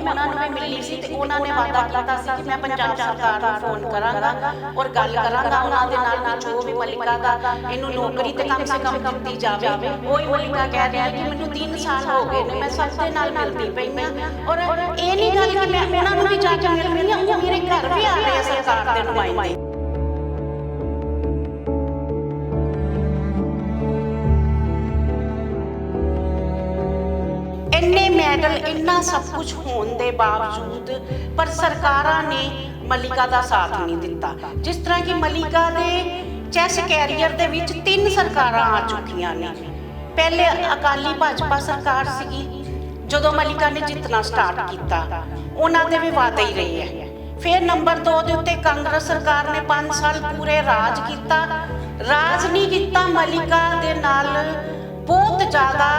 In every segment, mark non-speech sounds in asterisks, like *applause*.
ਉਹਨਾਂ ਨੂੰ ਵੀ ਮਿਲੀ ਸੀ ਤੇ ਉਹਨਾਂ ਨੇ ਵਾਅਦਾ ਕੀਤਾ ਸੀ ਕਿ ਮੈਂ ਪੰਜਾਬ ਸਰਕਾਰ ਨੂੰ ਫੋਨ ਕਰਾਂਗਾ ਔਰ ਗੱਲ ਕਰਾਂਗਾ ਉਹਨਾਂ ਦੇ ਨਾਲ ਵੀ ਜੋ ਵੀ ਮਲਿਕਾ ਦਾ ਇਹਨੂੰ ਨੌਕਰੀ ਤੇ ਕਮ ਸੇ ਕਮ ਦਿੱਤੀ ਜਾਵੇ। ਉਹੀ ਮਲਿਕਾ ਕਹਿ ਰਹੀ ਕਿ ਮੈਨੂੰ 3 ਸਾਲ ਹੋ ਗਏ ਨੇ, ਮੈਂ ਸਭ ਦੇ ਨਾਲ ਮਿਲਦੀ ਪਈ ਹਾਂ। ਔਰ ਇਹ ਨਹੀਂ ਗੱਲ ਕਿ ਮੈਂ ਉਹਨਾਂ ਨੂੰ ਵੀ ਜਾ ਕੇ ਮਿਲ ਰਹੀ ਹਾਂ, ਉਹ ਮੇਰੇ ਘਰ ਵੀ ਆ ਰਹੇ ਸਰਕਾਰ ਦੇ ਨੁਮਾਇੰਦੇ। ਇੰਨੇ ਇੰਨਾ ਸਭ ਕੁਝ ਹੋਣ ਦੇ ਬਾਵਜੂਦ ਪਰ ਸਰਕਾਰਾਂ ਨੇ ਮਲਿਕਾ ਦਾ ਸਾਥ ਨਹੀਂ ਦਿੱਤਾ। ਜਿਸ ਤਰ੍ਹਾਂ ਕਿ ਮਲਿਕਾ ਦੇ ਚੈਸ ਕੈਰੀਅਰ ਦੇ ਵਿੱਚ ਤਿੰਨ ਸਰਕਾਰਾਂ ਆ ਚੁੱਕੀਆਂ ਨੇ। ਪਹਿਲੇ ਅਕਾਲੀ ਭਾਜਪਾ ਸਰਕਾਰ ਸੀਗੀ, ਜਦੋਂ ਮਲਿਕਾ ਨੇ ਜਿੱਤਣਾ ਸਟਾਰਟ ਕੀਤਾ। ਉਹਨਾਂ ਦੇ ਵੀ ਵਾਅਦੇ ਹੀ ਰਹੇ ਹੈ। ਫਿਰ ਨੰਬਰ 2 ਦੇ ਉੱਤੇ ਕਾਂਗਰਸ ਸਰਕਾਰ ਨੇ 5 ਸਾਲ ਪੂਰੇ ਰਾਜ ਕੀਤਾ। ਰਾਜ ਨਹੀਂ ਕੀਤਾ, ਮਲਿਕਾ ਦੇ ਨਾਲ ਬਹੁਤ ਜ਼ਿਆਦਾ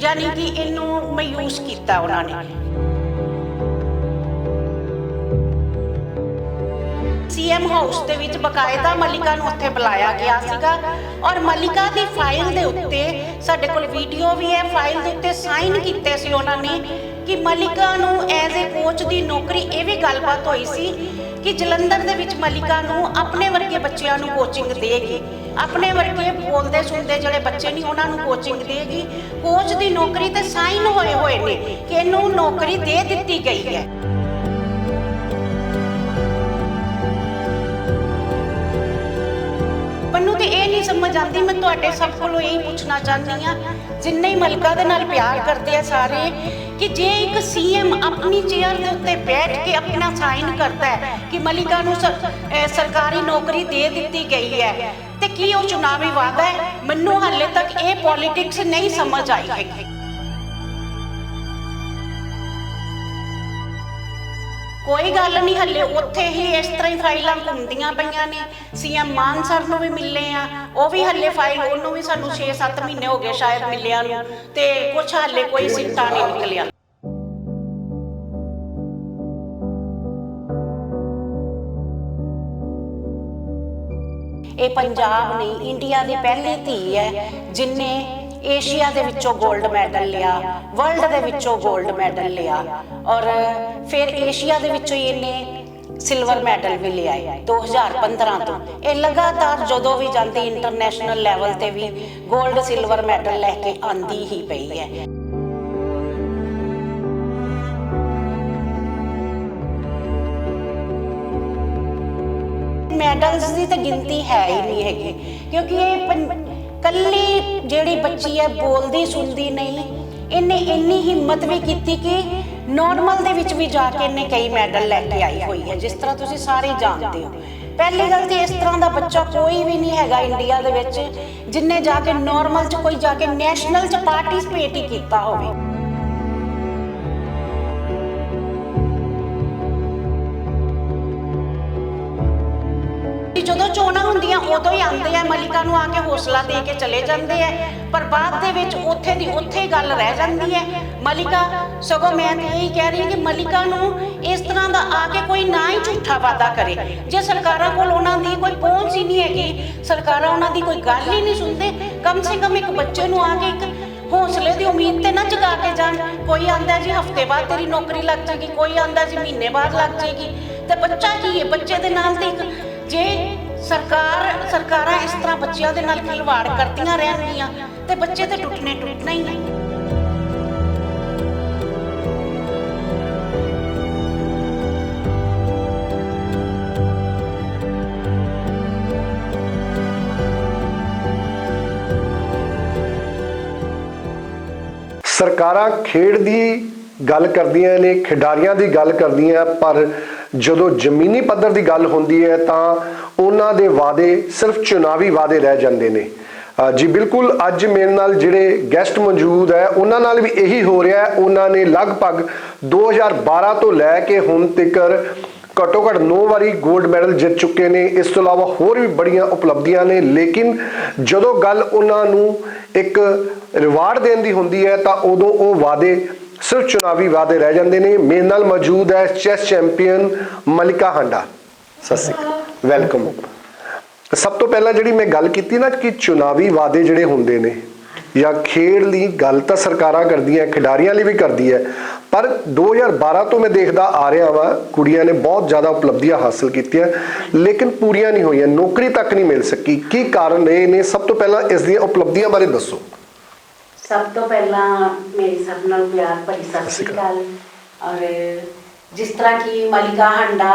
ਯਾਨੀ ਕਿ ਇਹਨੂੰ ਮਯੂਸ ਕੀਤਾ ਉਹਨਾਂ ਨੇ। ਸੀਐਮ ਹਾਊਸ ਦੇ ਵਿੱਚ ਬਕਾਇਦਾ ਮਲਿਕਾ ਨੂੰ ਉੱਥੇ ਬੁਲਾਇਆ ਗਿਆ ਸੀਗਾ ਔਰ ਮਲਿਕਾ ਦੀ ਫਾਈਲ ਦੇ ਉੱਤੇ ਸਾਡੇ ਕੋਲ ਵੀਡੀਓ ਵੀ ਹੈ। ਫਾਈਲ ਦੇ ਉੱਤੇ ਸਾਈਨ ਕੀਤੇ ਸੀ ਉਹਨਾਂ ਨੇ ਕਿ ਮਲਿਕਾ ਨੂੰ ਐਜ਼ ਅ ਕੋਚ ਦੀ ਨੌਕਰੀ ਇਹ ਵੀ ਗੱਲਬਾਤ ਹੋਈ ਸੀ ਕਿ ਜਲੰਧਰ ਦੇ ਵਿੱਚ ਮਲਿਕਾ ਨੂੰ ਆਪਣੇ ਵਰਗੇ ਬੱਚਿਆਂ ਨੂੰ ਕੋਚਿੰਗ ਦੇਗੀ। ਆਪਣੇ ਵਰਗੇ ਬੋਲਦੇ ਸੁਣਦੇ ਜਿਹੜੇ ਬੱਚੇ ਨਹੀਂ ਉਹਨਾਂ ਨੂੰ ਕੋਚਿੰਗ ਦੇਗੀ। ਕੋਚ ਦੀ ਨੌਕਰੀ ਤੇ ਸਾਈਨ ਹੋਏ ਹੋਏ ਨੇ ਕਿ ਇਹਨੂੰ ਨੌਕਰੀ ਦੇ ਦਿੱਤੀ ਗਈ ਹੈ। ਮੈਨੂੰ ਤੇ ਇਹ ਨਹੀਂ ਸਮਝ ਆਉਂਦੀ, ਮੈਂ ਤੁਹਾਡੇ ਸਭ ਕੋਲੋਂ ਇਹੀ ਪੁੱਛਣਾ ਚਾਹੁੰਦੀ ਆ ਜਿੰਨੇ ਹੀ ਮਲਕਾ ਦੇ ਨਾਲ ਪਿਆਰ ਕਰਦੇ ਆ ਸਾਰੇ ਕਿ ਜੇ ਇੱਕ ਸੀਐਮ ਆਪਣੀ ਚੇਅਰ ਦੇ ਉੱਤੇ ਬੈਠ ਕੇ ਆਪਣਾ ਸਾਈਨ ਕਰਦਾ ਹੈ ਕਿ ਮਲਿਕਾ ਨੂੰ ਸਰਕਾਰੀ ਨੌਕਰੀ ਦੇ ਦਿੱਤੀ ਗਈ ਹੈ, ਤੇ ਕੀ ਉਹ ਚੁਣਾਵੀ ਵਾਅਦਾ ਹੈ? ਮੈਨੂੰ ਹਾਲੇ ਤੱਕ ਇਹ ਪੋਲਿਟਿਕਸ ਨਹੀਂ ਸਮਝ ਆਈ ਹੈ ਕੋਈ ਗੱਲ ਨਹੀਂ, ਹੱਲੇ ਉੱਥੇ ਹੀ ਇਸ ਤਰ੍ਹਾਂ ਹੀ ਫਾਈਲਾਂ ਘੁੰਮਦੀਆਂ ਪਈਆਂ ਨੇ। ਸੀਐਮ ਮਾਨ ਸਰ ਨੂੰ ਵੀ ਮਿਲੇ ਆ, ਉਹ ਵੀ ਹੱਲੇ ਫਾਈਲ ਉਹਨੂੰ ਵੀ ਸਾਨੂੰ 6-7 ਮਹੀਨੇ ਹੋ ਗਏ ਸ਼ਾਇਦ ਮਿਲਿਆ ਨੂੰ, ਤੇ ਕੁਛ ਹੱਲੇ ਕੋਈ ਸਿੱਟਾ ਨਹੀਂ ਨਿਕਲਿਆ। ਇਹ ਪੰਜਾਬ ਨਹੀਂ, ਇੰਡੀਆ ਦੀ ਪਹਿਲੀ ਧੀ ਹੈ, ਜਿਨੇ ਏਸ਼ੀਆ ਦੇ ਵਿੱਚੋਂ 골ਡ ਮੈਡਲ ਲਿਆ ਵਰਲਡ ਦੇ ਵਿੱਚੋਂ 골ਡ ਮੈਡਲ ਲਿਆ। ਔਰ ਫਿਰ ਏਸ਼ੀਆ ਦੇ ਵਿੱਚੋਂ ਇਹਨੇ ਸਿਲਵਰ ਮੈਡਲ ਵੀ ਲਿਆਏ 2015 ਤੋਂ। ਇਹ ਲਗਾਤਾਰ ਜਦੋਂ ਵੀ ਜਾਂਦੀ ਇੰਟਰਨੈਸ਼ਨਲ ਲੈਵਲ ਤੇ ਵੀ 골ਡ ਸਿਲਵਰ ਮੈਡਲ ਲੈ ਕੇ ਆਂਦੀ ਹੀ ਪਈ ਹੈ। ਮੈਡਲਸ ਦੀ ਤਾਂ ਗਿਣਤੀ ਹੈ ਹੀ ਨਹੀਂ ਹੈਗੀ, ਕਿਉਂਕਿ ਇਹ ਕੱਲੀ ਜਿਹੜੀ ਬੱਚੀ ਹੈ ਬੋਲਦੀ, ਸੁਣਦੀ ਨਹੀਂ। ਇਹਨੇ ਇੰਨੀ ਹਿੰਮਤ ਵੀ ਕੀਤੀ ਕਿ ਨਾਰਮਲ ਦੇ ਵਿੱਚ ਵੀ ਜਾ ਕੇ ਇਹਨੇ ਕਈ ਮੈਡਲ ਲੈ ਕੇ ਆਈ ਹੋਈ ਹੈ, ਜਿਸ ਤਰ੍ਹਾਂ ਤੁਸੀਂ ਸਾਰੇ ਜਾਣਦੇ ਹੋ। ਪਹਿਲੀ ਗੱਲ ਤੇ ਇਸ ਤਰ੍ਹਾਂ ਦਾ ਬੱਚਾ ਕੋਈ ਵੀ ਨਹੀਂ ਹੈਗਾ ਇੰਡੀਆ ਦੇ ਵਿੱਚ, ਜਿਨੇ ਜਾ ਕੇ ਨਾਰਮਲ 'ਚ ਕੋਈ ਜਾ ਕੇ ਨੈਸ਼ਨਲ 'ਚ ਪਾਰਟਿਸਿਪੇਟ ਹੀ ਕੀਤਾ ਹੋਵੇ। ਜਦੋਂ ਚੋਣਾਂ ਹੁੰਦੀਆਂ ਉਦੋਂ ਹੀ ਆਉਂਦੇ ਆ, ਮਲਿਕਾ ਨੂੰ ਆ ਕੇ ਹੌਸਲਾ ਦੇ ਕੇ ਚਲੇ ਜਾਂਦੇ ਆ। ਪਰ ਬਾਅਦ ਦੇ ਵਿੱਚ ਉੱਥੇ ਦੀ ਉੱਥੇ ਗੱਲ ਰਹਿ ਜਾਂਦੀ ਹੈ। ਮਲਿਕਾ, ਸਗੋਂ ਮੈਂ ਤੇ ਇਹੀ ਕਹਿ ਰਹੀ ਕਿ ਮਲਿਕਾ ਨੂੰ ਇਸ ਤਰ੍ਹਾਂ ਦਾ ਆ ਕੇ ਕੋਈ ਨਾ ਹੀ ਝੂਠਾ ਵਾਦਾ ਕਰੇ। ਜੇ ਸਰਕਾਰਾਂ ਕੋਲ ਉਹਨਾਂ ਦੀ ਕੋਈ ਪਹੁੰਚ ਹੀ ਨਹੀਂ ਹੈਗੀ, ਸਰਕਾਰਾਂ ਉਹਨਾਂ ਦੀ ਕੋਈ ਗੱਲ ਹੀ ਨਹੀਂ ਸੁਣਦੇ, ਕਮ ਸੇ ਕਮ ਇੱਕ ਬੱਚੇ ਨੂੰ ਆ ਕੇ ਇੱਕ ਹੌਸਲੇ ਦੀ ਉਮੀਦ ਤੇ ਨਾ ਜਗਾ ਕੇ ਜਾਣ। ਕੋਈ ਆਂਦਾ ਜੀ ਹਫ਼ਤੇ ਬਾਅਦ ਤੇਰੀ ਨੌਕਰੀ ਲੱਗ ਜਾਏਗੀ, ਕੋਈ ਆਂਦਾ ਜੀ ਮਹੀਨੇ ਬਾਅਦ ਲੱਗ ਜਾਏਗੀ। ਤੇ ਬੱਚਾ ਕੀ ਹੈ? ਬੱਚੇ ਦੇ ਨਾਲ ਤੇ ਜੇ ਸਰਕਾਰ ਸਰਕਾਰਾਂ ਇਸ ਤਰ੍ਹਾਂ ਬੱਚਿਆਂ ਦੇ ਨਾਲ ਖਿਲਵਾੜ ਕਰਦੀਆਂ ਰਹਿਣਗੀਆਂ ਤੇ ਬੱਚੇ ਤੇ ਟੁੱਟਣੇ ਟੁੱਟਣਾ ਹੀ ਨਹੀਂ। ਸਰਕਾਰਾਂ ਖੇਡ ਦੀ ਗੱਲ ਕਰਦੀਆਂ ਨੇ, ਖਿਡਾਰੀਆਂ ਦੀ ਗੱਲ ਕਰਦੀਆਂ, ਪਰ ਜਦੋਂ ਜ਼ਮੀਨੀ ਪੱਧਰ ਦੀ ਗੱਲ ਹੁੰਦੀ ਹੈ ਤਾਂ ਉਹਨਾਂ ਦੇ ਵਾਅਦੇ ਸਿਰਫ ਚੁਣਾਵੀ ਵਾਅਦੇ ਰਹਿ ਜਾਂਦੇ ਨੇ। ਜੀ ਬਿਲਕੁਲ, ਅੱਜ ਮੇਰੇ ਨਾਲ ਜਿਹੜੇ ਗੈਸਟ ਮੌਜੂਦ ਹੈ, ਉਹਨਾਂ ਨਾਲ ਵੀ ਇਹੀ ਹੋ ਰਿਹਾ ਹੈ। ਉਹਨਾਂ ਨੇ ਲਗਭਗ 2012 ਤੋਂ ਲੈ ਕੇ ਹੁਣ ਤੱਕਰ ਘੱਟੋ ਘੱਟ 9 ਵਾਰੀ 골ਡ ਮੈਡਲ ਜਿੱਤ ਚੁੱਕੇ ਨੇ। ਇਸ ਤੋਂ ਇਲਾਵਾ ਹੋਰ ਵੀ ਬੜੀਆਂ ਉਪਲਬਧੀਆਂ ਨੇ। ਲੇਕਿਨ ਜਦੋਂ ਗੱਲ ਉਹਨਾਂ ਨੂੰ ਇੱਕ ਰਿਵਾਰਡ ਦੇਣ ਦੀ ਹੁੰਦੀ ਹੈ, ਤਾਂ ਉਦੋਂ ਉਹ ਵਾਅਦੇ ਸਿਰਫ ਚੁਣਾਵੀ ਵਾਅਦੇ ਰਹਿ ਜਾਂਦੇ ਨੇ। ਮੇਰੇ ਨਾਲ ਮੌਜੂਦ ਹੈ ਚੈਸ ਚੈਂਪੀਅਨ ਮਲਿਕਾ ਹਾਂਡਾ। ਸਤਿ ਸ਼੍ਰੀ ਅਕਾਲ। ਵੈਲਕਮ ਸਭ ਤੋਂ ਪਹਿਲਾਂ ਜਿਹੜੀ ਮੈਂ ਗੱਲ ਕੀਤੀ ਨਾ ਕਿ ਚੁਣਾਵੀ ਵਾਅਦੇ ਜਿਹੜੇ ਹੁੰਦੇ ਨੇ ਜਾਂ ਖੇਡ ਲਈ ਗੱਲ ਤਾਂ ਸਰਕਾਰਾਂ ਕਰਦੀਆਂ ਖਿਡਾਰੀਆਂ ਲਈ ਵੀ ਕਰਦੀ ਹੈ ਪਰ 2012 ਤੋਂ ਮੈਂ ਦੇਖਦਾ ਆ ਰਿਹਾ ਵਾਂ ਕੁੜੀਆਂ ਨੇ ਬਹੁਤ ਜ਼ਿਆਦਾ ਉਪਲਬਧੀਆਂ ਹਾਸਲ ਕੀਤੀਆਂ ਲੇਕਿਨ ਪੂਰੀਆਂ ਨਹੀਂ ਹੋਈਆਂ ਨੌਕਰੀ ਤੱਕ ਨਹੀਂ ਮਿਲ ਸਕੀ। ਕੀ ਕਾਰਨ ਰਹੇ ਨੇ? ਸਭ ਤੋਂ ਪਹਿਲਾਂ ਇਸ ਦੀਆਂ ਉਪਲਬਧੀਆਂ ਬਾਰੇ ਦੱਸੋ। ਸਭ ਤੋਂ ਪਹਿਲਾਂ ਮੇਰੀ ਸਭ ਨਾਲ ਪਿਆਰ ਭਰੀ ਸਤਿ ਸ਼੍ਰੀ ਅਕਾਲ। ਔਰ ਜਿਸ ਤਰ੍ਹਾਂ ਕਿ ਮਲਿਕਾ ਹੰਡਾ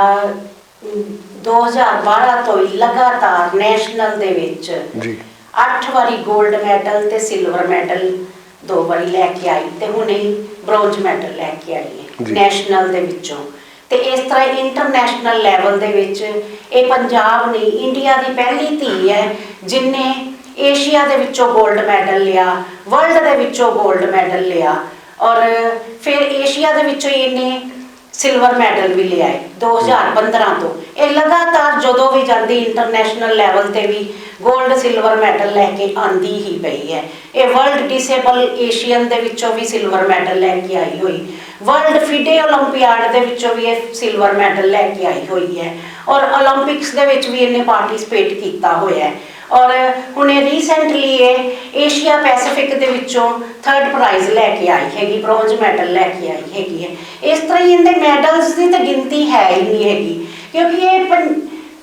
2012 ਤੋਂ ਹੀ ਲਗਾਤਾਰ ਨੈਸ਼ਨਲ ਦੇ ਵਿੱਚ ਜੀ। 8 ਵਾਰੀ 골ਡ ਮੈਡਲ ਤੇ ਸਿਲਵਰ ਮੈਡਲ ਦੋ ਵਾਰੀ ਲੈ ਕੇ ਆਈ ਤੇ ਹੁਣੇ ਬ੍ਰੌਂਜ ਮੈਡਲ ਲੈ ਕੇ ਆਈ ਹੈ ਨੈਸ਼ਨਲ ਦੇ ਵਿੱਚੋਂ। ਤੇ ਇਸ ਤਰ੍ਹਾਂ ਇੰਟਰਨੈਸ਼ਨਲ ਲੈਵਲ ਦੇ ਵਿੱਚ ਇਹ ਪੰਜਾਬ ਨੇ ਇੰਡੀਆ ਦੀ ਪਹਿਲੀ ਧੀ ਹੈ ਜਿਨੇ ਏਸ਼ੀਆ ਦੇ ਵਿੱਚੋਂ 골ਡ ਮੈਡਲ ਲਿਆ ਵਰਲਡ ਦੇ ਵਿੱਚੋਂ 골ਡ ਮੈਡਲ ਲਿਆ ਔਰ ਫਿਰ ਏਸ਼ੀਆ ਦੇ ਵਿੱਚੋਂ ਇਹਨੇ ਸਿਲਵਰ ਮੈਡਲ ਵੀ ਲਿਆਏ 2015 ਤੋਂ। ਇਹ ਲਗਾਤਾਰ ਜਦੋਂ ਵੀ ਜਾਂਦੀ ਇੰਟਰਨੈਸ਼ਨਲ ਲੈਵਲ ਤੇ ਵੀ 골ਡ ਸਿਲਵਰ ਮੈਡਲ ਲੈ ਕੇ ਆਂਦੀ ਹੀ ਪਈ ਹੈ। ਇਹ ਵਰਲਡ ਡਿਸੇਬਲ ਏਸ਼ੀਅਨ ਦੇ ਵਿੱਚੋਂ ਵੀ ਸਿਲਵਰ ਮੈਡਲ ਲੈ ਕੇ ਆਈ ਹੋਈ। ਵਰਲਡ ਫਿਡੇ 올림픽ਿਆਡ ਦੇ ਵਿੱਚੋਂ ਵੀ ਇਹ ਸਿਲਵਰ ਮੈਡਲ ਲੈ ਕੇ ਆਈ ਹੋਈ ਹੈ। ਔਰ 올림픽ਸ ਦੇ ਵਿੱਚ ਵੀ ਇਹਨੇ ਪਾਰਟਿਸਿਪੇਟ ਕੀਤਾ ਹੋਇਆ ਹੈ। ਔਰ ਹੁਣੇ ਰੀਸੈਂਟਲੀ ਇਹ ਏਸ਼ੀਆ ਪੈਸੀਫਿਕ ਦੇ ਵਿੱਚੋਂ ਥਰਡ ਪ੍ਰਾਈਜ਼ ਲੈ ਕੇ ਆਈ ਹੈਗੀ ਬ੍ਰੌਂਜ ਮੈਡਲ ਲੈ ਕੇ ਆਈ ਹੈਗੀ ਹੈ। ਇਸ ਤਰ੍ਹਾਂ ਹੀ ਇਹਦੇ ਮੈਡਲਸ ਦੀ ਤਾਂ ਗਿਣਤੀ ਹੈ ਹੀ ਨਹੀਂ ਹੈਗੀ, ਕਿਉਂਕਿ ਇਹ ਪੰ-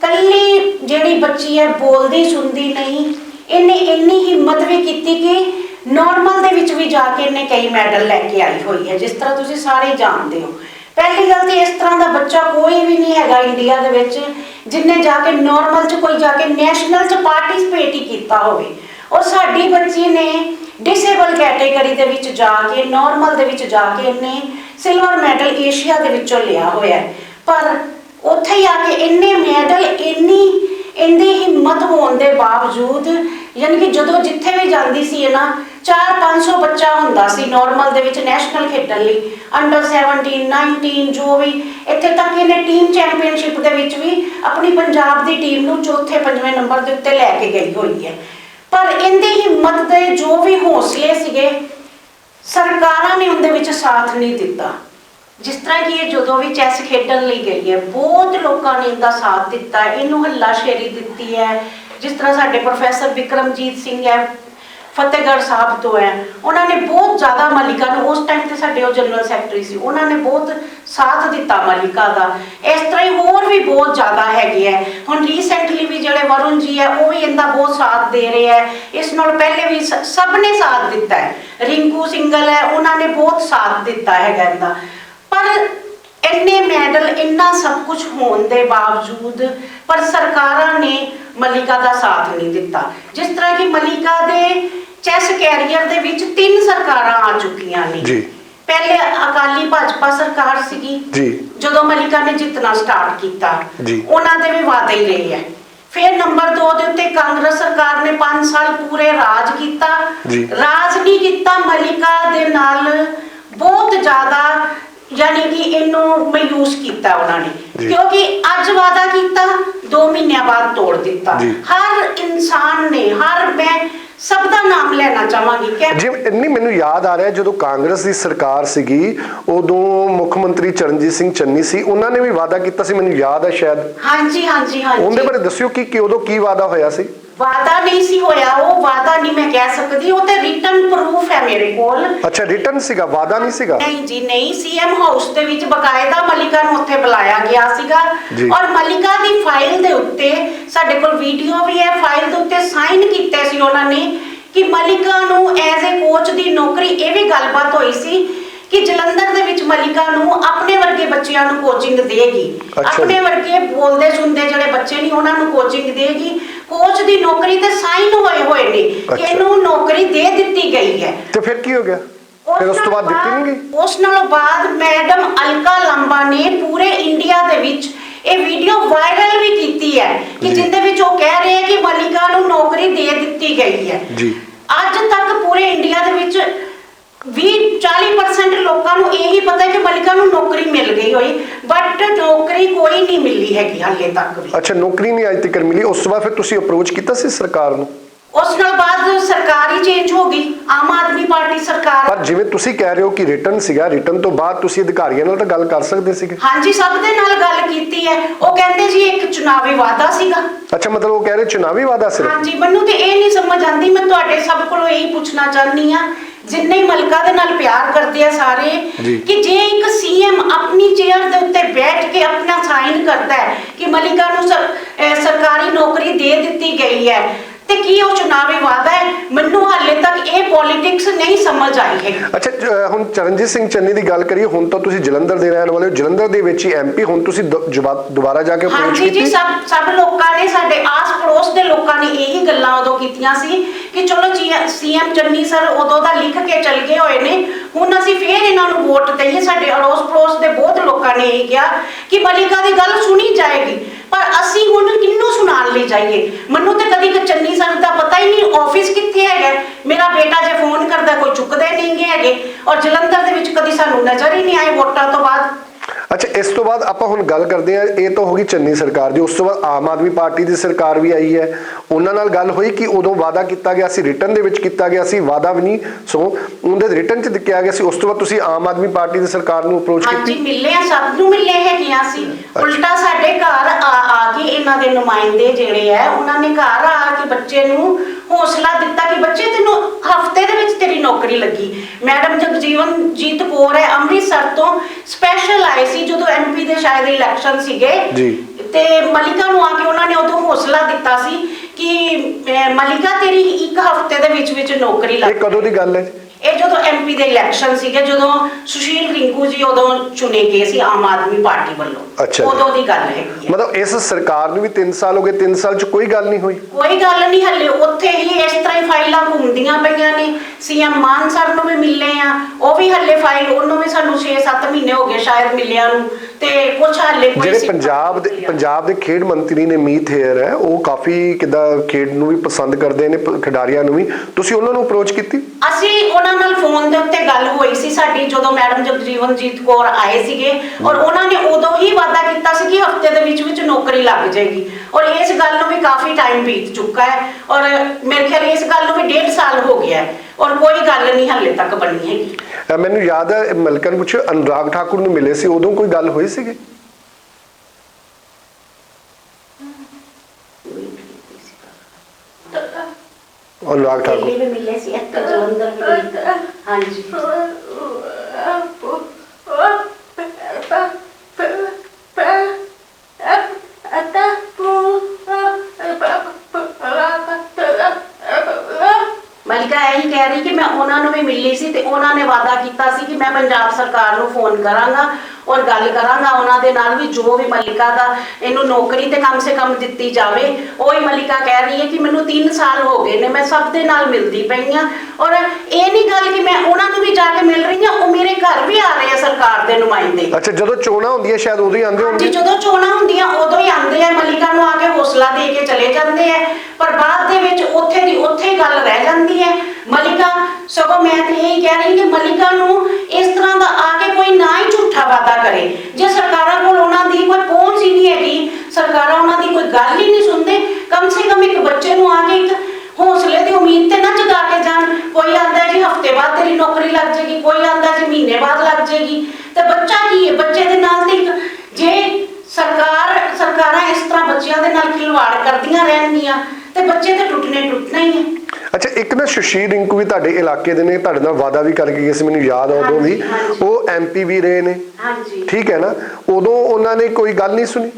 ਕੱਲੀ ਜਿਹੜੀ ਬੱਚੀ ਹੈ ਬੋਲਦੀ ਸੁਣਦੀ ਨਹੀਂ, ਇਹਨੇ ਇੰਨੀ ਹਿੰਮਤ ਵੀ ਕੀਤੀ ਕਿ ਨਾਰਮਲ ਦੇ ਵਿੱਚ ਵੀ ਜਾ ਕੇ ਇਹਨੇ ਕਈ ਮੈਡਲ ਲੈ ਕੇ ਆਈ ਹੋਈ ਹੈ, ਜਿਸ ਤਰ੍ਹਾਂ ਤੁਸੀਂ ਸਾਰੇ ਜਾਣਦੇ ਹੋ। ਪਹਿਲੀ ਗੱਲ ਤੇ ਇਸ ਤਰ੍ਹਾਂ ਦਾ ਬੱਚਾ ਕੋਈ ਵੀ ਨਹੀਂ ਹੈਗਾ ਇੰਡੀਆ ਦੇ ਵਿੱਚ ਜਿਨੇ ਜਾ ਕੇ ਨਾਰਮਲ ਚ ਕੋਈ ਜਾ ਕੇ ਨੈਸ਼ਨਲ ਚ ਪਾਰਟਿਸਿਪੇਟ ਹੀ ਕੀਤਾ ਹੋਵੇ ਔਰ ਸਾਡੀ ਬੱਚੀ ਨੇ ਡਿਸੇਬਲ ਕੈਟਾਗਰੀ ਦੇ ਵਿੱਚ ਜਾ ਕੇ ਨਾਰਮਲ ਦੇ ਵਿੱਚ ਜਾ ਕੇ ਇਹਨੇ ਸਿਲਵਰ ਮੈਡਲ ਏਸ਼ੀਆ ਦੇ ਵਿੱਚੋਂ ਲਿਆ ਹੋਇਆ ਪਰ ਉੱਥੇ ਹੀ ਆ ਕੇ ਇੰਨੇ ਮੈਡਲ ਇੰਨੀ ਇੰਨੀ ਹਿੰਮਤ ਹੋਣ ਦੇ ਬਾਵਜੂਦ, ਯਾਨੀ ਕਿ ਜਦੋਂ ਜਿੱਥੇ ਵੀ ਜਾਂਦੀ ਸੀ ਇਹ ਨਾ 4-500 ਬੱਚਾ ਹੁੰਦਾ ਸੀ ਨਾਰਮਲ ਦੇ ਵਿੱਚ ਨੈਸ਼ਨਲ ਖੇਡਣ ਲਈ ਅੰਡਰ 17 19 ਜੋ ਵੀ, ਇੱਥੇ ਤੱਕ ਇਹਨੇ ਟੀਮ ਚੈਂਪੀਅਨਸ਼ਿਪ ਦੇ ਵਿੱਚ ਵੀ ਆਪਣੀ ਪੰਜਾਬ ਦੀ ਟੀਮ ਨੂੰ ਚੌਥੇ, ਪੰਜਵੇਂ ਨੰਬਰ ਦੇ ਉੱਤੇ ਲੈ ਕੇ ਗਈ ਹੋਈ ਹੈ। ਪਰ ਇਹਦੀ ਹਿੰਮਤ ਦੇ ਜੋ ਵੀ ਹੌਸਲੇ ਸੀਗੇ, ਸਰਕਾਰਾਂ ਨੇ ਉਹਦੇ ਵਿੱਚ ਸਾਥ ਨਹੀਂ ਦਿੱਤਾ। ਜਿਸ ਤਰ੍ਹਾਂ ਕਿ ਇਹ ਜਦੋਂ ਵੀ ਚੈਸ ਖੇਡਣ ਲਈ ਗਈ ਹੈ ਬਹੁਤ ਲੋਕਾਂ ਨੇ ਇਹਦਾ ਸਾਥ ਦਿੱਤਾ ਹੈ, ਇਹਨੂੰ ਹੱਲਾਸ਼ੇਰੀ ਦਿੱਤੀ ਹੈ। ਜਿਸ ਤਰ੍ਹਾਂ ਸਾਡੇ ਪ੍ਰੋਫੈਸਰ ਵਿਕਰਮਜੀਤ ਸਿੰਘ ਹੈ ਫਤਿਹਗੜ੍ਹ ਸਾਹਿਬ ਤੋਂ ਹੈ ਉਹਨਾਂ ਨੇ ਬਹੁਤ ਜ਼ਿਆਦਾ ਮਲਿਕਾ ਨੂੰ ਉਸ ਟਾਈਮ ਤੇ ਸਾਡੇ ਉਹ ਜਨਰਲ ਸੈਕਟਰੀ ਸੀ ਉਹਨਾਂ ਨੇ ਬਹੁਤ ਸਾਥ ਦਿੱਤਾ ਮਲਿਕਾ ਦਾ। ਇਸ ਤਰ੍ਹਾਂ ਹੀ ਹੋਰ ਵੀ ਬਹੁਤ ਜ਼ਿਆਦਾ ਹੈਗੇ ਹੈ। ਹੁਣ ਰੀਸੈਂਟਲੀ ਵੀ ਜਿਹੜੇ ਵਰੁਣ ਜੀ ਹੈ ਉਹ ਵੀ ਇਹਦਾ ਬਹੁਤ ਸਾਥ ਦੇ ਰਹੇ ਹੈ। ਇਸ ਨਾਲ ਪਹਿਲੇ ਵੀ ਸਭ ਨੇ ਸਾਥ ਦਿੱਤਾ ਹੈ। ਰਿੰਕੂ ਸਿੰਗਲ ਹੈ ਉਹਨਾਂ ਨੇ ਬਹੁਤ ਸਾਥ ਦਿੱਤਾ ਹੈਗਾ ਇਹਦਾ। ਪਰ ਇੰਨੇ ਮੈਡਲ ਇੰਨਾ ਸਭ ਕੁਝ ਹੋਣ ਦੇ ਬਾਵਜੂਦ ਪਰ ਸਰਕਾਰਾਂ ਨੇ ਮਲਿਕਾ ਦਾ ਸਾਥ ਨਹੀਂ ਦਿੱਤਾ। ਜਿਸ ਤਰ੍ਹਾਂ ਕਿ ਮਲਿਕਾ ਦੇ ਚੈਸ ਕੈਰੀਅਰ ਦੇ ਵਿੱਚ ਤਿੰਨ ਸਰਕਾਰਾਂ ਆ ਚੁੱਕੀਆਂ ਨੇ। ਜੀ। ਪਹਿਲੇ ਅਕਾਲੀ ਭਾਜਪਾ ਸਰਕਾਰ ਸੀਗੀ। ਜੀ। ਜਦੋਂ ਮਲਿਕਾ ਨੇ ਜਿੱਤਣਾ ਸਟਾਰਟ ਕੀਤਾ। ਉਹਨਾਂ ਦੇ ਵੀ ਵਾਅਦੇ ਹੀ ਰਹੇ ਹੈ ਫਿਰ ਨੰਬਰ 2 ਦੇ ਉੱਤੇ ਕਾਂਗਰਸ ਸਰਕਾਰ ਨੇ 5 ਸਾਲ ਪੂਰੇ ਰਾਜ ਕੀਤਾ। ਰਾਜ ਨਹੀਂ ਕੀਤਾ ਮਲਿਕਾ ਦੇ ਨਾਲ ਬਹੁਤ ਜ਼ਿਆਦਾ ਯਾਨੀ ਕਿ ਇਹਨੂੰ ਮਾਯੂਸ ਕੀਤਾ ਉਹਨਾਂ ਨੇ। ਕਿਉਂਕਿ ਅੱਜ ਵਾਅਦਾ ਕੀਤਾ 2 ਮਹੀਨਿਆਂ ਬਾਅਦ ਤੋੜ ਦਿੱਤਾ। ਹਰ ਇਨਸਾਨ ਨੇ ਹਰ ਮੈਂ ਸਭ ਦਾ ਨਾਮ ਲੈਣਾ ਚਾਹਾਂਗੀ ਕਿ ਜੀ ਇੰਨੀ ਮੈਨੂੰ ਯਾਦ ਆ ਰਿਹਾ ਜਦੋਂ ਕਾਂਗਰਸ ਦੀ ਸਰਕਾਰ ਸੀਗੀ ਉਦੋਂ ਮੁੱਖ ਮੰਤਰੀ ਚਰਨਜੀਤ ਸਿੰਘ ਚੰਨੀ ਸੀ ਉਹਨਾਂ ਨੇ ਵੀ ਵਾਅਦਾ ਕੀਤਾ ਸੀ ਮੈਨੂੰ ਯਾਦ ਹੈ ਸ਼ਾਇਦ। ਹਾਂਜੀ ਹਾਂਜੀ ਹਾਂਜੀ। ਉਹਦੇ ਬਾਰੇ ਦੱਸਿਓ ਕਿ ਕਿ ਉਦੋਂ ਕੀ ਵਾਅਦਾ ਹੋਇਆ ਸੀ? ਵਾਦਾ ਨਹੀਂ ਸੀ ਹੋਇਆ ਉਹ ਵਾਦਾ ਨਹੀਂ ਮੈਂ ਕਹਿ ਸਕਦੀ ਉਹ ਤੇ ਰਿਟਨ ਪ੍ਰੂਫ ਹੈ ਮੇਰੇ ਕੋਲ। ਅੱਛਾ ਰਿਟਰਨ ਸੀਗਾ ਵਾਅਦਾ ਨਹੀਂ ਸੀਗਾ? ਨਹੀਂ ਜੀ ਨਹੀਂ ਸੀਐਮ ਹਾਊਸ ਦੇ ਵਿੱਚ ਬਕਾਇਦਾ ਮਲਿਕਾ ਨੂੰ ਉੱਥੇ ਬੁਲਾਇਆ ਗਿਆ ਸੀਗਾ। ਜੀ। ਔਰ ਮਲਿਕਾ ਦੀ ਫਾਈਲ ਦੇ ਉੱਤੇ ਸਾਡੇ ਕੋਲ ਵੀਡੀਓ ਵੀ ਹੈ ਫਾਈਲ ਦੇ ਉੱਤੇ ਸਾਈਨ ਕੀਤੇ ਸੀ ਉਹਨਾਂ ਨੇ ਕਿ ਮਲਿਕਾ ਨੂੰ ਐਜ਼ ਅ ਕੋਚ ਦੀ ਨੌਕਰੀ ਇਹ ਵੀ ਗੱਲਬਾਤ ਹੋਈ ਸੀ ਕਿ ਜਲੰਧਰ ਦੇ ਵਿੱਚ ਮਲਿਕਾ ਨੂੰ ਬੱਚਿਆਂ ਨੂੰ ਕੋਚਿੰਗ ਦੇਗੀ। ਅੱਛਾ ਜੀ। ਆਪਣੇ ਵਰਗੇ ਬੋਲਦੇ ਸੁਣਦੇ ਜਿਹੜੇ ਬੱਚੇ ਨਹੀਂ ਉਹਨਾਂ ਨੂੰ ਕੋਚਿੰਗ ਦੇਗੀ। ਕੋਚ ਦੀ ਨੌਕਰੀ ਤੇ ਸਾਈਨ ਹੋਏ ਹੋਏ ਨੇ ਕਿ ਅੱਛਾ। ਇਹਨੂੰ ਨੌਕਰੀ ਦੇ ਦਿੱਤੀ ਗਈ ਹੈ। ਤੇ ਫਿਰ ਕੀ ਹੋ ਗਿਆ? ਫਿਰ ਉਸ ਤੋਂ ਬਾਅਦ ਦਿੱਤੀ ਨਹੀਂ ਗਈ? ਉਸ ਨਾਲੋਂ ਬਾਅਦ ਮੈਡਮ ਅਲਕਾ ਲੰਬਾ ਨੇ ਪੂਰੇ ਇੰਡੀਆ ਦੇ ਵਿੱਚ ਇਹ ਵੀਡੀਓ ਵਾਇਰਲ ਵੀ ਕੀਤੀ ਹੈ ਕਿ ਜੀ। ਜਿੰਦੇ ਵਿੱਚ ਉਹ ਕਹਿ ਰਹੇ ਹੈ ਕਿ ਮਲਿਕਾ ਨੂੰ ਨੌਕਰੀ ਦੇ ਦਿੱਤੀ ਗਈ ਹੈ। ਜੀ। ਅੱਜ ਤੱਕ ਪੂਰੇ ਇੰਡੀਆ ਦੇ ਵਿੱਚ 20 40% ਲੋਕਾਂ ਨੂੰ ਇਹੀ ਪਤਾ ਹੈ ਕਿ ਮਲਿਕਾ ਨੂੰ ਨੌਕਰੀ ਮਿਲ ਗਈ ਹੋਈ ਬਟ ਨੌਕਰੀ ਕੋਈ ਨਹੀਂ ਮਿਲੀ ਹੈਗੀ ਹਾਲੇ ਤੱਕ ਵੀ। ਅੱਛਾ ਨੌਕਰੀ ਨਹੀਂ ਅੱਜ ਤੱਕ ਮਿਲੀ ਉਸ ਤੋਂ ਬਾਅਦ ਫਿਰ ਤੁਸੀਂ ਅਪਰੋਚ ਕੀਤਾ ਸੀ ਸਰਕਾਰ ਨੂੰ? ਉਸ ਨਾਲ ਬਾਅਦ ਸਰਕਾਰ ਹੀ ਚੇਂਜ ਹੋ ਗਈ ਆਮ ਆਦਮੀ ਪਾਰਟੀ ਸਰਕਾਰ। ਪਰ ਜਿਵੇਂ ਤੁਸੀਂ ਕਹਿ ਰਹੇ ਹੋ ਕਿ ਰਿਟਰਨ ਸੀਗਾ ਰਿਟਰਨ ਤੋਂ ਬਾਅਦ ਤੁਸੀਂ ਅਧਿਕਾਰੀਆਂ ਨਾਲ ਤਾਂ ਗੱਲ ਕਰ ਸਕਦੇ ਸੀਗੇ। ਹਾਂਜੀ ਸਭ ਦੇ ਨਾਲ ਗੱਲ ਕੀਤੀ ਹੈ। ਉਹ ਕਹਿੰਦੇ ਜੀ ਇੱਕ ਚੁਣਾਵੀ ਵਾਅਦਾ ਸੀਗਾ। ਅੱਛਾ ਮਤਲਬ ਉਹ ਕਹਿ ਰਹੇ ਚੁਣਾਵੀ ਵਾਅਦਾ ਸਿਰਫ? ਹਾਂਜੀ ਮੈਨੂੰ ਤੇ ਇਹ ਨਹੀਂ ਸਮਝ ਆਉਂਦੀ ਮੈਂ ਤੁਹਾਡੇ ਸਭ ਕੋਲੋਂ ਕੋਲੋਂ ਇਹੀ ਪੁੱਛਣਾ ਚਾਹੁੰਦੀ ਆ ਜਿੰਨੇ ਮਲਕਾ ਦੇ ਨਾਲ ਪਿਆਰ ਕਰਦੇ ਆ ਸਾਰੇ। ਕਿ ਜੇ ਇੱਕ ਸੀਐਮ ਆਪਣੀ ਚੇਅਰ ਦੇ ਉੱਤੇ ਬੈਠ ਕੇ ਆਪਣਾ ਸਾਈਨ ਕਰਦਾ ਹੈ ਕਿ ਮਲਿਕਾ ਨੂੰ ਸਰਕਾਰੀ ਨੌਕਰੀ ਦੇ ਦਿੱਤੀ ਗਈ ਹੈ ਤੇ ਕੀ ਉਹ ਚੁਣਾਵੀ ਵਾਅਦਾ ਹੈ? ਮੈਨੂੰ ਹਾਲੇ ਤੱਕ ਇਹ ਪੋਲਿਟਿਕਸ ਨਹੀਂ ਸਮਝ ਆਈ ਹੈ ਅੱਛਾ ਹੁਣ ਚਰਨਜੀਤ ਸਿੰਘ ਚੰਨੀ ਦੀ ਗੱਲ ਕਰੀਏ ਹੁਣ ਤਾਂ ਤੁਸੀਂ ਜਲੰਧਰ ਦੇ ਰਹਿਣ ਵਾਲੇ ਹੋ। ਜਲੰਧਰ ਦੇ ਵਿੱਚ ਹੀ ਐਮਪੀ ਹੁਣ ਤੁਸੀਂ ਦ- ਜਵਾ- ਦੁਬਾਰਾ ਜਾ ਕੇ ਅਪਰੋਚ ਹਾਂਜੀ ਜੀ ਕੀਤੀ। ਸਭ ਸਭ ਲੋਕਾਂ ਨੇ ਸਾਡੇ ਆਸ ਪੜੋਸ ਦੇ ਲੋਕਾਂ ਨੇ ਇਹੀ ਗੱਲਾਂ ਉਦੋਂ ਕੀਤੀਆਂ ਸੀ ਕਿ ਚਲੋ ਜੀ ਸੀਐਮ ਚੰਨੀ ਸਰ ਉਦੋਂ ਦਾ ਲਿਖ ਕੇ ਚਲ ਗਏ ਹੋਏ ਨੇ। ਹੁਣ ਅਸੀਂ ਫੇਰ ਇਹਨਾਂ ਨੂੰ ਵੋਟ ਦਈਏ। ਸਾਡੇ ਅੜੋਸ ਪੜੋਸ ਦੇ ਬਹੁਤ ਲੋਕਾਂ ਨੇ ਇਹ ਕਿਹਾ ਕਿ ਮਲਿਕਾ ਦੀ ਗੱਲ ਸੁਣੀ ਜਾਏਗੀ। ਪਰ ਅਸੀਂ ਹੁਣ ਕਿੰਨੂੰ ਸੁਣਾਉਣ ਲਈ ਜਾਈਏ? ਮੈਨੂੰ ਤੇ ਕਦੀ ਕਿ ਚੰਨੀ ਸਰ ਦਾ ਪਤਾ ਹੀ ਨਹੀਂ ਆਫਿਸ ਕਿੱਥੇ ਹੈਗਾ? ਮੇਰਾ ਬੇਟਾ ਜੇ ਫੋਨ ਕਰਦਾ, ਕੋਈ ਚੁੱਕਦੇ ਨਹੀਂ ਹੈਗੇ। ਔਰ ਜਲੰਧਰ ਦੇ ਵਿੱਚ ਕਦੀ ਸਾਨੂੰ ਨਜ਼ਰ ਹੀ ਨਹੀਂ ਆਏ ਵੋਟਾਂ ਤੋਂ ਬਾਅਦ। ਅੱਛਾ ਇਸ ਤੋਂ ਬਾਅਦ ਆਪਾਂ ਹੁਣ ਗੱਲ ਕਰਦੇ ਹਾਂ ਇਹ ਤਾਂ ਹੋ ਗਈ ਚੰਨੀ ਸਰਕਾਰ ਦੀ ਉਸ ਤੋਂ ਬਾਅਦ ਆਮ ਆਦਮੀ ਪਾਰਟੀ ਦੀ ਸਰਕਾਰ ਵੀ ਆਈ ਹੈ। ਉਹਨਾਂ ਨਾਲ ਗੱਲ ਹੋਈ ਕਿ ਉਦੋਂ ਵਾਅਦਾ ਕੀਤਾ ਗਿਆ ਸੀ ਰਿਟਰਨ ਦੇ ਵਿੱਚ ਕੀਤਾ ਗਿਆ ਸੀ ਵਾਅਦਾ ਵੀ ਨਹੀਂ। ਸੋ ਉਹਦੇ ਰਿਟਰਨ ਚ ਕਿਹਾ ਗਿਆ ਸੀ ਉਸ ਤੋਂ ਬਾਅਦ ਤੁਸੀਂ ਆਮ ਆਦਮੀ ਪਾਰਟੀ ਦੀ ਸਰਕਾਰ ਨੂੰ ਅਪਰੋਚ ਹਾਂਜੀ ਕੀਤੀ ਮਿਲੇ ਆ ਸਭ ਨੂੰ ਮਿਲੇ ਹੈਗੀਆਂ ਸੀ। ਉਲਟਾ ਸਾਡੇ ਘਰ ਆ ਆ ਕੇ ਇਹਨਾਂ ਦੇ ਨੁਮਾਇੰਦੇ ਜਿਹੜੇ ਆ ਉਹਨਾਂ ਨੇ ਘਰ ਆ ਕੇ ਬੱਚੇ ਨੂੰ ਹੌਸਲਾ ਦਿੱਤਾ ਕਿ ਬੱਚੇ ਤੈਨੂੰ ਹਫ਼ਤੇ ਦੇ ਵਿੱਚ ਤੇਰੀ ਨੌਕਰੀ ਲੱਗੀ। ਮੈਡਮ ਜਗਜੀਵਨ ਜੀਤ ਕੌਰ ਹੈ ਅੰਮ੍ਰਿਤਸਰ ਤੋਂ ਸਪੈਸ਼ਲ ਆਏ ਸੀ ਜਦੋਂ ਐਮਪੀ ਦੇ ਸ਼ਾਇਦ ਇਲੈਕਸ਼ਨ ਸੀਗੇ। ਜੀ। ਤੇ ਮਲਿਕਾ ਨੂੰ ਆ ਕੇ ਉਹਨਾਂ ਨੇ ਉਦੋਂ ਹੌਸਲਾ ਦਿੱਤਾ ਸੀ ਕਿ ਮਲਿਕਾ ਤੇਰੀ ਇੱਕ ਹਫ਼ਤੇ ਦੇ ਵਿੱਚ ਵਿੱਚ ਨੌਕਰੀ ਲੱਗ ਇਹ ਕਦੋਂ ਦੀ ਗੱਲ ਹੈ? ਇਹ ਜਦੋਂ ਐਮਪੀ ਦੇ ਇਲੈਕਸ਼ਨ ਸੀਗੇ ਜਦੋਂ ਸੁਸ਼ੀਲ ਰਿੰਕੂ ਜੀ ਉਦੋਂ ਚੁਣੇ ਗਏ ਸੀ ਆਮ ਆਦਮੀ ਪਾਰਟੀ ਵੱਲੋਂ। ਉਦੋਂ ਦੀ ਗੱਲ ਹੈ। ਮਤਲਬ ਇਸ ਸਰਕਾਰ ਨੂੰ ਵੀ 3 ਸਾਲ ਹੋ ਗਏ 3 ਸਾਲ ਚ ਕੋਈ ਗੱਲ ਨਹੀਂ ਹੋਈ? ਕੋਈ ਗੱਲ ਨਹੀਂ ਹੱਲੇ। ਉੱਥੇ ਹੀ ਇਸ ਤਰ੍ਹਾਂ ਹੀ ਫਾਈਲਾਂ ਘੁੰਮਦੀਆਂ ਪਈਆਂ ਨੇ। ਸੀਐਮ ਮਾਨ ਸਰ ਨੂੰ ਵੀ ਮਿਲੇ ਆ। ਉਹ ਵੀ ਹੱਲੇ ਫਾਈਲ ਉਹਨੂੰ ਵੀ ਸਾਨੂੰ 6-7 ਮਹੀਨੇ ਹੋ ਗਏ ਸ਼ਾਇਦ ਮਿਲਿਆ ਨੂੰ। ਤੇ ਕੁਝ ਹੱਲੇ ਕੋਈ ਜਿਹੜੇ ਪੰਜਾਬ ਦੇ। ਪੰਜਾਬ ਦੇ ਖੇਡ ਮੰਤਰੀ ਨੇ ਮੀਤ ਹੇਅਰ ਹੈ ਉਹ ਕਾਫੀ ਕਿਦਾਂ ਖੇਡ ਨੂੰ ਵੀ ਪਸੰਦ ਕਰਦੇ ਨੇ ਖਿਡਾਰੀਆਂ ਨੂੰ ਵੀ। ਤੁਸੀਂ ਉਹਨਾਂ ਨੂੰ ਅਪਰੋਚ ਕੀਤੀ? ਅਸੀਂ ਉਹਨਾਂ ਨਾਲ ਫੋਨ ਦੇ ਉੱਤੇ ਗੱਲ ਹੋਈ ਸੀ ਸਾਡੀ ਜਦੋਂ ਮੈਡਮ ਜਗਜੀਵਨਜੀਤ ਕੌਰ ਆਏ ਸੀਗੇ। ਔਰ ਉਹਨਾਂ ਨੇ ਉਦੋਂ ਹੀ ਵਾਅਦਾ ਕੀਤਾ ਸੀ ਕਿ ਹਫ਼ਤੇ ਦੇ ਵਿੱਚ ਵਿੱਚ ਨੌਕਰੀ ਲੱਗ ਜਾਏਗੀ। ਔਰ ਇਸ ਗੱਲ ਨੂੰ ਵੀ ਕਾਫੀ ਟਾਈਮ ਬੀਤ ਚੁੱਕਾ ਹੈ। ਔਰ ਮੇਰੇ ਖਿਆਲ ਇਸ ਗੱਲ ਨੂੰ ਵੀ ਡੇਢ ਸਾਲ ਹੋ ਗਿਆ ਹੈ। ਔਰ ਕੋਈ ਗੱਲ ਨਹੀਂ ਹਾਲੇ ਤੱਕ ਬਣੀ ਹੈਗੀ। ਮੈਨੂੰ ਯਾਦ ਹੈ ਮਲਕਨ ਪੁੱਛੋ ਅਨੁਰਾਗ ਠਾਕੁਰ ਨੂੰ ਮਿਲੇ ਸੀ ਉਦੋਂ ਕੋਈ ਗੱਲ ਹੋਈ ਸੀਗੀ? ਅਨੁਰਾਗ ਠਾਕੁਰ। ਵੀ ਮਿਲੇ ਸੀ ਇੱਕ ਜਲੰਧਰ ਵੀ ਮਿਲੇ। ਹਾਂਜੀ। ਕਹਿ ਰਹੀ ਕਿ ਮੈਂ ਉਹਨਾਂ ਨੂੰ ਵੀ ਮਿਲੀ ਸੀ ਤੇ ਉਹਨਾਂ ਨੇ ਵਾਅਦਾ ਕੀਤਾ ਸੀ ਕਿ ਮੈਂ ਪੰਜਾਬ ਸਰਕਾਰ ਨੂੰ ਫੋਨ ਕਰਾਂਗਾ ਔਰ ਗੱਲ ਕਰਾਂਗਾ ਉਹਨਾਂ ਦੇ ਨਾਲ ਵੀ ਜੋ ਵੀ ਮਲਿਕਾ ਦਾ ਇਹਨੂੰ ਨੌਕਰੀ ਤੇ ਕਮ ਸੇ ਕਮ ਦਿੱਤੀ ਜਾਵੇ। ਉਹ ਹੀ ਮਲਿਕਾ ਕਹਿ ਰਹੀ ਹੈ ਕਿ ਮੈਨੂੰ 3 ਸਾਲ ਹੋ ਗਏ ਨੇ ਮੈਂ ਸਭ ਦੇ ਨਾਲ ਮਿਲਦੀ ਪਈ ਆ ਔਰ ਇਹ ਨਹੀਂ ਗੱਲ ਕਿ ਮੈਂ ਉਹਨਾਂ ਨੂੰ ਵੀ ਜਾ ਕੇ ਮਿਲ ਰਹੀ ਹਾਂ ਉਹ ਮੇਰੇ ਘਰ ਵੀ ਆ ਰਹੇ ਆ ਸਰਕਾਰ ਦੇ ਨੁਮਾਇੰਦੇ। ਅੱਛਾ ਜਦੋਂ ਚੋਣਾਂ ਹੁੰਦੀਆਂ ਸ਼ਾਇਦ ਉਦੋਂ ਹੀ ਆਉਂਦੇ ਹੋਣਗੇ? ਜਦੋਂ ਚੋਣਾਂ ਹੁੰਦੀਆਂ ਉਦੋਂ ਹੀ ਆਉਂਦੇ ਆ ਮਲਿਕਾ ਨੂੰ ਆ ਕੇ ਹੌਸਲਾ ਦੇ ਕੇ ਚਲੇ ਜਾਂਦੇ ਆ ਪਰ ਬਾਅਦ ਦੇ ਵਿੱਚ ਉੱਥੇ ਦੀ ਉੱਥੇ ਹੀ ਗੱਲ ਰਹਿ ਜਾਂਦੀ ਹੈ ਮਲਿਕਾ ਸਗੋਂ ਮੈਂ ਤੇ ਇਹ ਕਹਿ ਰਹੀ ਨੂੰ ਇਸ ਤਰ੍ਹਾਂ ਦਾ ਆ ਕੇ ਕੋਈ ਨਾ ਹੀ ਝੂਠਾ ਵਾਅਦਾ ਕਰੇ। ਜੇ ਸਰਕਾਰਾਂ ਕੋਲ ਉਹਨਾਂ ਦੀ ਕੋਈ ਪਹੁੰਚ ਹੀ ਨਹੀਂ ਹੈਗੀ, ਸਰਕਾਰਾਂ ਉਹਨਾਂ ਦੀ ਕੋਈ ਗੱਲ ਹੀ ਨਹੀਂ ਸੁਣਦੇ, ਕਮ ਸੇ ਕਮ ਇੱਕ ਬੱਚੇ ਨੂੰ ਆ ਕੇ ਇੱਕ ਹੌਸਲੇ ਦੀ ਉਮੀਦ ਤੇ ਨਾ ਜਗਾ ਕੇ ਜਾਣ। ਕੋਈ ਆਂਦਾ ਜੀ ਹਫ਼ਤੇ ਬਾਅਦ ਤੇਰੀ ਨੌਕਰੀ ਲੱਗ ਜਾਏਗੀ ਕੋਈ ਆਂਦਾ ਜੀ ਮਹੀਨੇ ਬਾਅਦ ਲੱਗ ਜਾਏਗੀ ਤੇ ਬੱਚਾ ਕੀ ਹੈ? ਬੱਚੇ ਦੇ ਨਾਲ ਤੇ ਜੇ ਸਰਕਾਰ, ਸਰਕਾਰਾਂ ਇਸ ਤਰ੍ਹਾਂ ਬੱਚਿਆਂ ਦੇ ਨਾਲ ਖਿਲਵਾੜ ਕਰਦੀਆਂ ਰਹਿਣਗੀਆਂ, ਤੇ ਬੱਚੇ ਤੇ ਟੁੱਟਣੇ ਟੁੱਟਣਾ ਹੀ ਹੈ। ਅੱਛਾ ਇੱਕ ਨਾ ਸੁਸ਼ੀਲ ਰਿੰਕੂ ਵੀ ਤੁਹਾਡੇ ਇਲਾਕੇ ਦੇ ਨੇ ਤੁਹਾਡੇ ਨਾਲ ਵਾਅਦਾ ਵੀ ਕਰਕੇ ਗਏ ਸੀ ਮੈਨੂੰ ਯਾਦ ਆ ਉਦੋਂ ਵੀ। ਉਹ ਐਮਪੀ ਵੀ ਰਹੇ ਨੇ। ਹਾਂਜੀ। ਠੀਕ ਹੈ ਨਾ? ਉਦੋਂ ਉਹਨਾਂ ਨੇ ਕੋਈ ਗੱਲ ਨਹੀਂ ਸੁਣੀ?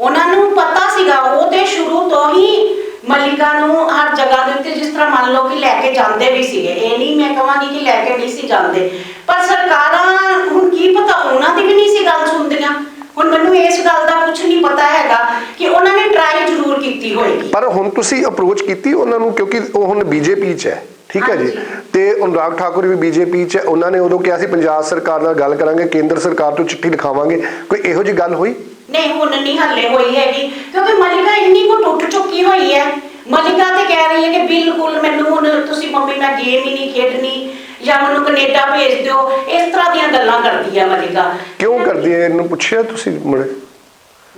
ਉਹਨਾਂ ਨੂੰ ਪਤਾ ਸੀਗਾ ਉਹ ਤੇ ਸ਼ੁਰੂ ਤੋਂ ਹੀ ਮਲਿਕਾ ਨੂੰ ਹਰ ਜਗ੍ਹਾ ਦੇ ਉੱਤੇ ਜਿਸ ਤਰ੍ਹਾਂ ਮੰਨ ਲਓ ਕਿ ਲੈ ਕੇ ਜਾਂਦੇ ਵੀ ਸੀਗੇ। ਇਹ ਨਹੀਂ ਮੈਂ ਕਹਾਂਗੀ ਕਿ ਲੈ ਕੇ ਨਹੀਂ ਸੀ ਜਾਂਦੇ। ਪਰ ਸਰਕਾਰਾਂ ਹੁਣ ਕੀ ਪਤਾ ਉਹਨਾਂ ਦੀ ਵੀ ਨਹੀਂ ਸੀ ਗੱਲ ਸੁਣਦੀਆਂ ਹੁਣ ਮੈਨੂੰ ਇਸ ਗੱਲ ਦਾ ਕੁਝ ਨਹੀਂ ਪਤਾ ਹੈਗਾ ਕਿ ਉਹਨਾਂ ਨੇ ਟਰਾਈ ਜ਼ਰੂਰ ਕੀਤੀ ਹੋਏਗੀ ਪਰ ਹੁਣ ਤੁਸੀਂ ਅਪਰੋਚ ਕੀਤੀ ਉਹਨਾਂ ਨੂੰ ਕਿਉਂਕਿ ਉਹ ਹੁਣ ਬੀਜੇਪੀ 'ਚ ਹੈ ਠੀਕ ਹੈ ਜੀ। ਤੇ ਅਨੁਰਾਗ ਠਾਕੁਰ ਵੀ ਬੀਜੇਪੀ 'ਚ ਹੈ ਉਹਨਾਂ ਨੇ ਉਦੋਂ ਕਿਹਾ ਸੀ ਪੰਜਾਬ ਸਰਕਾਰ ਨਾਲ ਗੱਲ ਕਰਾਂਗੇ ਕੇਂਦਰ ਸਰਕਾਰ ਤੋਂ ਚਿੱਠੀ ਲਿਖਾਵਾਂਗੇ। ਕੋਈ ਇਹੋ ਜਿਹੀ ਗੱਲ ਹੋਈ? ਨਹੀਂ ਹੁਣ ਨਹੀਂ ਹੱਲੇ ਹੋਈ ਹੈਗੀ ਕਿਉਂਕਿ ਮਲਿਕਾ ਇੰਨੀ ਕੁ ਟੁੱਟ ਚੁੱਕੀ ਹੋਈ ਹੈ। ਮਲਿਕਾ ਤੇ ਕਹਿ ਰਹੀ ਹੈ ਕਿ ਬਿਲਕੁਲ ਮੈਨੂੰ ਹੁਣ ਤੁਸੀਂ ਮੰਮੀ ਮੈਂ ਗੇਮ ਹੀ ਨਹੀਂ ਖੇਡਣੀ ਜਾਂ ਮੈਨੂੰ ਕੈਨੇਡਾ ਭੇਜ ਦਿਓ ਇਸ ਤਰ੍ਹਾਂ ਦੀਆਂ ਗੱਲਾਂ ਕਰਦੀ ਹੈ ਮਲਿਕਾ। ਕਿਉਂ ਕਰਦੀ ਹੈ? ਇਹਨੂੰ ਪੁੱਛਿਆ ਤੁਸੀਂ ਮੁੜੇ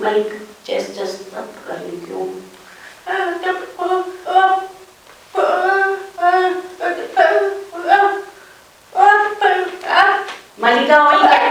ਮਲਿਕ ਚੈਸ ਚੈਸ ਕਰ ਲਈ ਕਿਉਂ? ਮਲਿਕਾ, ਉਹੀ ਕਹਿ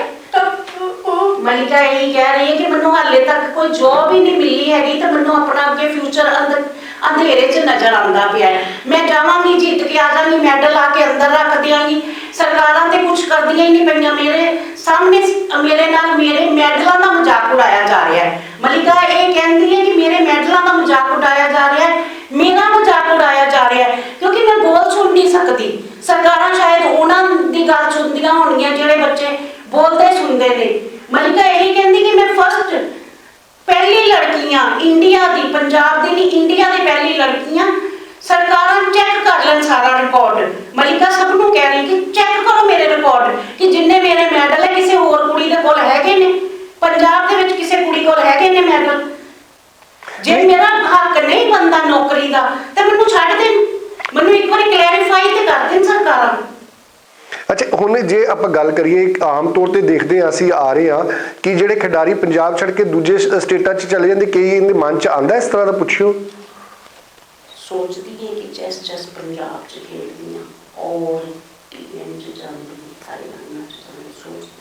ਮਲਿਕਾ ਇਹੀ ਕਹਿ ਰਹੀ ਹੈ ਕਿ ਮੈਨੂੰ ਹਾਲੇ ਤੱਕ ਕੋਈ ਜੌਬ ਹੀ ਨਹੀਂ ਮਿਲੀ ਹੈਗੀ ਤੇ ਮੈਨੂੰ ਆਪਣਾ ਅੱਗੇ ਫਿਊਚਰ ਅੰਦਰ ਅੰਧੇਰੇ 'ਚ ਨਜ਼ਰ ਆਉਂਦਾ ਪਿਆ ਹੈ। ਮੈਂ ਜਾਵਾਂਗੀ, ਜਿੱਤ ਕੇ ਆ ਜਾਵਾਂਗੀ, ਮੈਡਲ ਆ ਕੇ ਅੰਦਰ ਰੱਖ ਦਿਆਂਗੀ। ਸਰਕਾਰਾਂ ਤੇ ਕੁਝ ਕਰਦੀਆਂ ਹੀ ਨਹੀਂ ਪਈਆਂ ਮੇਰੇ ਸਾਹਮਣੇ। ਮੇਰੇ ਨਾਲ ਮੇਰੇ ਮੈਡਲਾਂ ਦਾ ਮਜ਼ਾਕ ਉਡਾਇਆ ਜਾ ਰਿਹਾ ਹੈ। ਮਲਿਕਾ ਇਹ ਕਹਿੰਦੀ ਹੈ ਕਿ ਮੇਰੇ ਮੈਡਲਾਂ ਦਾ ਮਜ਼ਾਕ ਉਡਾਇਆ ਜਾ ਰਿਹਾ ਹੈ। ਮੇਰਾ ਮਜ਼ਾਕ ਉਡਾਇਆ ਜਾ ਰਿਹਾ ਹੈ, ਕਿਉਂਕਿ ਮੈਂ ਬੋਲ ਸੁਣ ਨਹੀਂ ਸਕਦੀ। ਸਰਕਾਰਾਂ ਸ਼ਾਇਦ ਉਹਨਾਂ ਦੀ ਗੱਲ ਸੁਣਦੀਆਂ ਹੋਣਗੀਆਂ ਜਿਹੜੇ ਬੱਚੇ ਬੋਲਦੇ ਸੁਣਦੇ ਨੇ। ਮਲਿਕਾ ਇਹ ਕਹਿੰਦੀ ਕਿ ਮੈਂ ਫਸਟ ਪਹਿਲੀ ਲੜਕੀਆਂ ਇੰਡੀਆ ਦੀ ਪੰਜਾਬ ਦੀ ਨਹੀਂ ਇੰਡੀਆ ਦੀ ਪਹਿਲੀ ਲੜਕੀਆਂ। ਸਰਕਾਰਾਂ ਚੈੱਕ ਕਰ ਲੈਣ ਸਾਰਾ ਰਿਕਾਰਡ ਮਲਿਕਾ ਸਭ ਨੂੰ ਕਹਿ ਰਹੀ ਕਿ ਚੈੱਕ ਕਰੋ ਮੇਰੇ ਰਿਕਾਰਡ ਕਿ ਜਿੰਨੇ ਮੇਰੇ ਮੈਡਲ ਹੈ ਕਿਸੇ ਹੋਰ ਕੁੜੀ ਦੇ ਕੋਲ ਹੈਗੇ ਨੇ। ਪੰਜਾਬ ਦੇ ਵਿੱਚ ਕਿਸੇ ਕੁੜੀ ਕੋਲ ਹੈਗੇ ਨੇ ਮੈਡਲ? ਜੇ। ਮੇਰਾ ਹੱਕ ਨਹੀਂ ਬੰਦਾ ਨੌਕਰੀ ਦਾ ਤੇ ਮੈਨੂੰ ਛੱਡ ਦੇ। ਮੈਨੂੰ ਇੱਕ ਵਾਰੀ ਕਲੈਰੀਫਾਈ ਤੇ ਕਰ ਦੇਣ ਸਰਕਾਰਾਂ ਅੱਛਾ ਹੁਣ ਜੇ ਆਪਾਂ ਗੱਲ ਕਰੀਏ ਇੱਕ ਆਮ ਤੌਰ ਤੇ ਦੇਖਦੇ ਹਾਂ ਅਸੀਂ ਆ ਰਹੇ ਹਾਂ ਕਿ ਜਿਹੜੇ ਖਿਡਾਰੀ ਪੰਜਾਬ ਛੱਡ ਕੇ ਦੂਜੇ ਸਟੇਟਾਂ 'ਚ ਚਲੇ ਜਾਂਦੇ ਕਈ ਇਹਦੇ ਮਨ 'ਚ ਆਂਦਾ ਇਸ ਤਰ੍ਹਾਂ ਦਾ ਪੁੱਛਿਓ? ਸੋਚਦੀ ਹੈ ਕਿ ਚੈਸ ਚੈਸ ਪੰਜਾਬ ਚ ਖੇਡਦੀਆਂ ਔਰ ਟੀਐਨ ਚ ਜਾਂਦੀ ਹਰਿਆਣਾ ਚ ਜਾਂਦੀ ਸੋਚਦੀ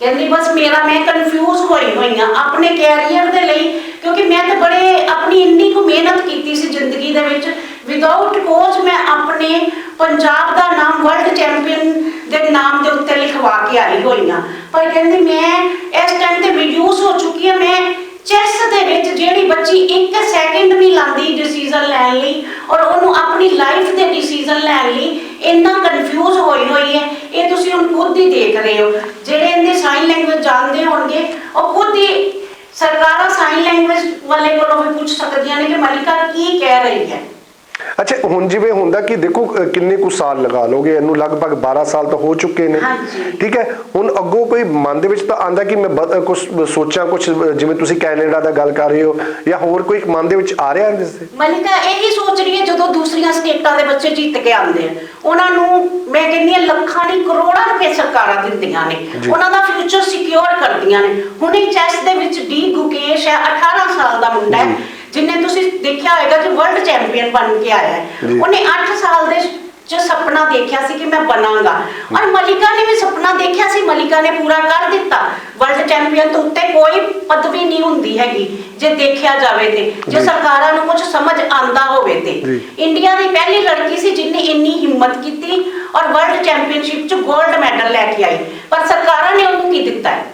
ਕਹਿੰਦੀ ਬਸ ਮੇਰਾ ਮੈਂ ਕਨਫਿਊਜ਼ ਹੋਈ ਹੋਈ ਆ ਆਪਣੇ ਕੈਰੀਅਰ ਦੇ ਲਈ, ਕਿਉਂਕਿ ਮੈਂ ਤਾਂ ਬੜੇ ਆਪਣੀ ਇੰਨੀ ਕੁ ਮਿਹਨਤ ਕੀਤੀ ਸੀ ਜ਼ਿੰਦਗੀ ਦੇ ਵਿੱਚ। ਵਿਦਆਊਟ ਕੋਚ ਮੈਂ ਆਪਣੇ ਪੰਜਾਬ ਦਾ ਨਾਮ ਵਰਲਡ ਚੈਂਪੀਅਨ ਦੇ ਨਾਮ ਦੇ ਉੱਤੇ ਲਿਖਵਾ ਕੇ ਆਈ ਹੋਈ ਆ ਪਰ ਕਹਿੰਦੀ ਮੈਂ ਇਸ ਟਾਈਮ ਤੇ ਰਿਡਿਊਸ ਹੋ ਚੁੱਕੀ ਆ ਮੈਂ ਚੈਸ ਦੇ ਵਿੱਚ ਜਿਹੜੀ ਬੱਚੀ 1 ਸੈਕਿੰਡ ਨਹੀਂ ਲਾਂਦੀ ਡਿਸੀਜਨ ਲੈਣ ਲਈ ਔਰ ਉਹਨੂੰ ਆਪਣੀ ਲਾਈਫ ਦੇ ਡਿਸੀਜਨ ਲੈਣ ਲਈ ਇੰਨਾ ਕਨਫਿਊਜ਼ ਹੋਈ ਹੋਈ ਹੈ, ਇਹ ਤੁਸੀਂ ਹੁਣ ਖੁਦ ਹੀ ਦੇਖ ਰਹੇ ਹੋ। ਜਿਹੜੇ ਇਹਦੇ ਸਾਈਨ ਲੈਂਗੁਏਜ ਜਾਣਦੇ ਹੋਣਗੇ, ਉਹ ਖੁਦ ਹੀ ਸਰਕਾਰਾਂ ਸਾਈਨ ਲੈਂਗੁਏਜ ਵਾਲੇ ਕੋਲੋਂ ਵੀ ਪੁੱਛ ਸਕਦੀਆਂ ਨੇ ਕਿ ਮਲਿਕਾ ਕੀ ਕਹਿ ਰਹੀ ਹੈ। ਅੱਛਾ ਹੁਣ ਜਿਵੇਂ ਹੁੰਦਾ ਕਿ ਦੇਖੋ ਕਿੰਨੇ ਕੁ ਸਾਲ ਲਗਾ ਲੋਗੇ? ਇਹਨੂੰ ਲਗਭਗ 12 ਸਾਲ ਤਾਂ ਹੋ ਚੁੱਕੇ ਨੇ। ਠੀਕ ਹੈ? ਹੁਣ ਅੱਗੋਂ ਕੋਈ ਮਨ ਦੇ ਵਿੱਚ ਤਾਂ ਆਂਦਾ ਕਿ ਮੈਂ ਕੁਝ ਸੋਚਾਂ ਕੁਝ ਜਿਵੇਂ ਤੁਸੀਂ ਕੈਨੇਡਾ ਦਾ ਗੱਲ ਕਰ ਰਹੇ ਹੋ ਜਾਂ ਹੋਰ ਕੋਈ ਮਨ ਦੇ ਵਿੱਚ ਆ ਰਿਹਾ ਜਿਸ ਤੇ? ਮਲਿਕਾ ਇਹੀ ਸੋਚ ਰਹੀ ਹੈ ਜਦੋਂ ਦੂਸਰੀਆਂ ਸਟੇਟਾਂ ਦੇ ਬੱਚੇ ਜਿੱਤ ਕੇ ਆਉਂਦੇ ਆ। ਉਹਨਾਂ ਨੂੰ ਮੈਂ ਕਹਿੰਦੀ ਹਾਂ ਲੱਖਾਂ ਨਹੀਂ ਕਰੋੜਾਂ ਰੁਪਏ ਸਰਕਾਰਾਂ ਦਿੰਦੀਆਂ ਨੇ। ਉਹਨਾਂ ਦਾ ਫਿਊਚਰ ਸਿਕਿਉਰ ਕਰਦੀਆਂ ਨੇ। ਹੁਣੇ ਚੈਸ ਦੇ ਵਿੱਚ ਡੀ ਗੁਕੇਸ਼ ਹੈ 18 ਸਾਲ ਦਾ ਮੁੰਡਾ ਹੈ। ਜਿਨੇ ਤੁਸੀਂ ਦੇਖਿਆ ਹੋਵੇਗਾ ਕਿ ਵਰਲਡ ਚੈਂਪੀਅਨ ਬਣ ਕੇ ਆਇਆ ਹੈ। ਜੀ। ਉਹਨੇ 8 ਸਾਲ ਦੇ ਚ ਸੁਪਨਾ ਦੇਖਿਆ ਸੀ ਕਿ ਮੈਂ ਬਣਾਂਗਾ। ਔਰ ਮਲਿਕਾ ਨੇ ਵੀ ਸੁਪਨਾ ਦੇਖਿਆ ਸੀ ਮਲਿਕਾ ਨੇ ਪੂਰਾ ਕਰ ਦਿੱਤਾ। ਵਰਲਡ ਚੈਂਪੀਅਨ ਤੋਂ ਉੱਤੇ ਕੋਈ ਪਦਵੀ ਨਹੀਂ ਹੁੰਦੀ ਹੈਗੀ ਜੇ ਦੇਖਿਆ ਜਾਵੇ ਤੇ। ਜੇ ਜੀ। ਸਰਕਾਰਾਂ ਨੂੰ ਕੁਝ ਸਮਝ ਆਂਦਾ ਹੋਵੇ ਤੇ। ਜੀ। ਇੰਡੀਆ ਦੀ ਪਹਿਲੀ ਲੜਕੀ ਸੀ ਜਿਨੇ ਇੰਨੀ ਹਿੰਮਤ ਕੀਤੀ ਔਰ ਵਰਲਡ ਚੈਂਪੀਅਨਸ਼ਿਪ 'ਚ 골ਡ ਮੈਡਲ ਲੈ ਕੇ ਆਈ। ਪਰ ਸਰਕਾਰਾਂ ਨੇ ਉਹਨੂੰ ਕੀ ਦਿੱਤਾ ਹੈ?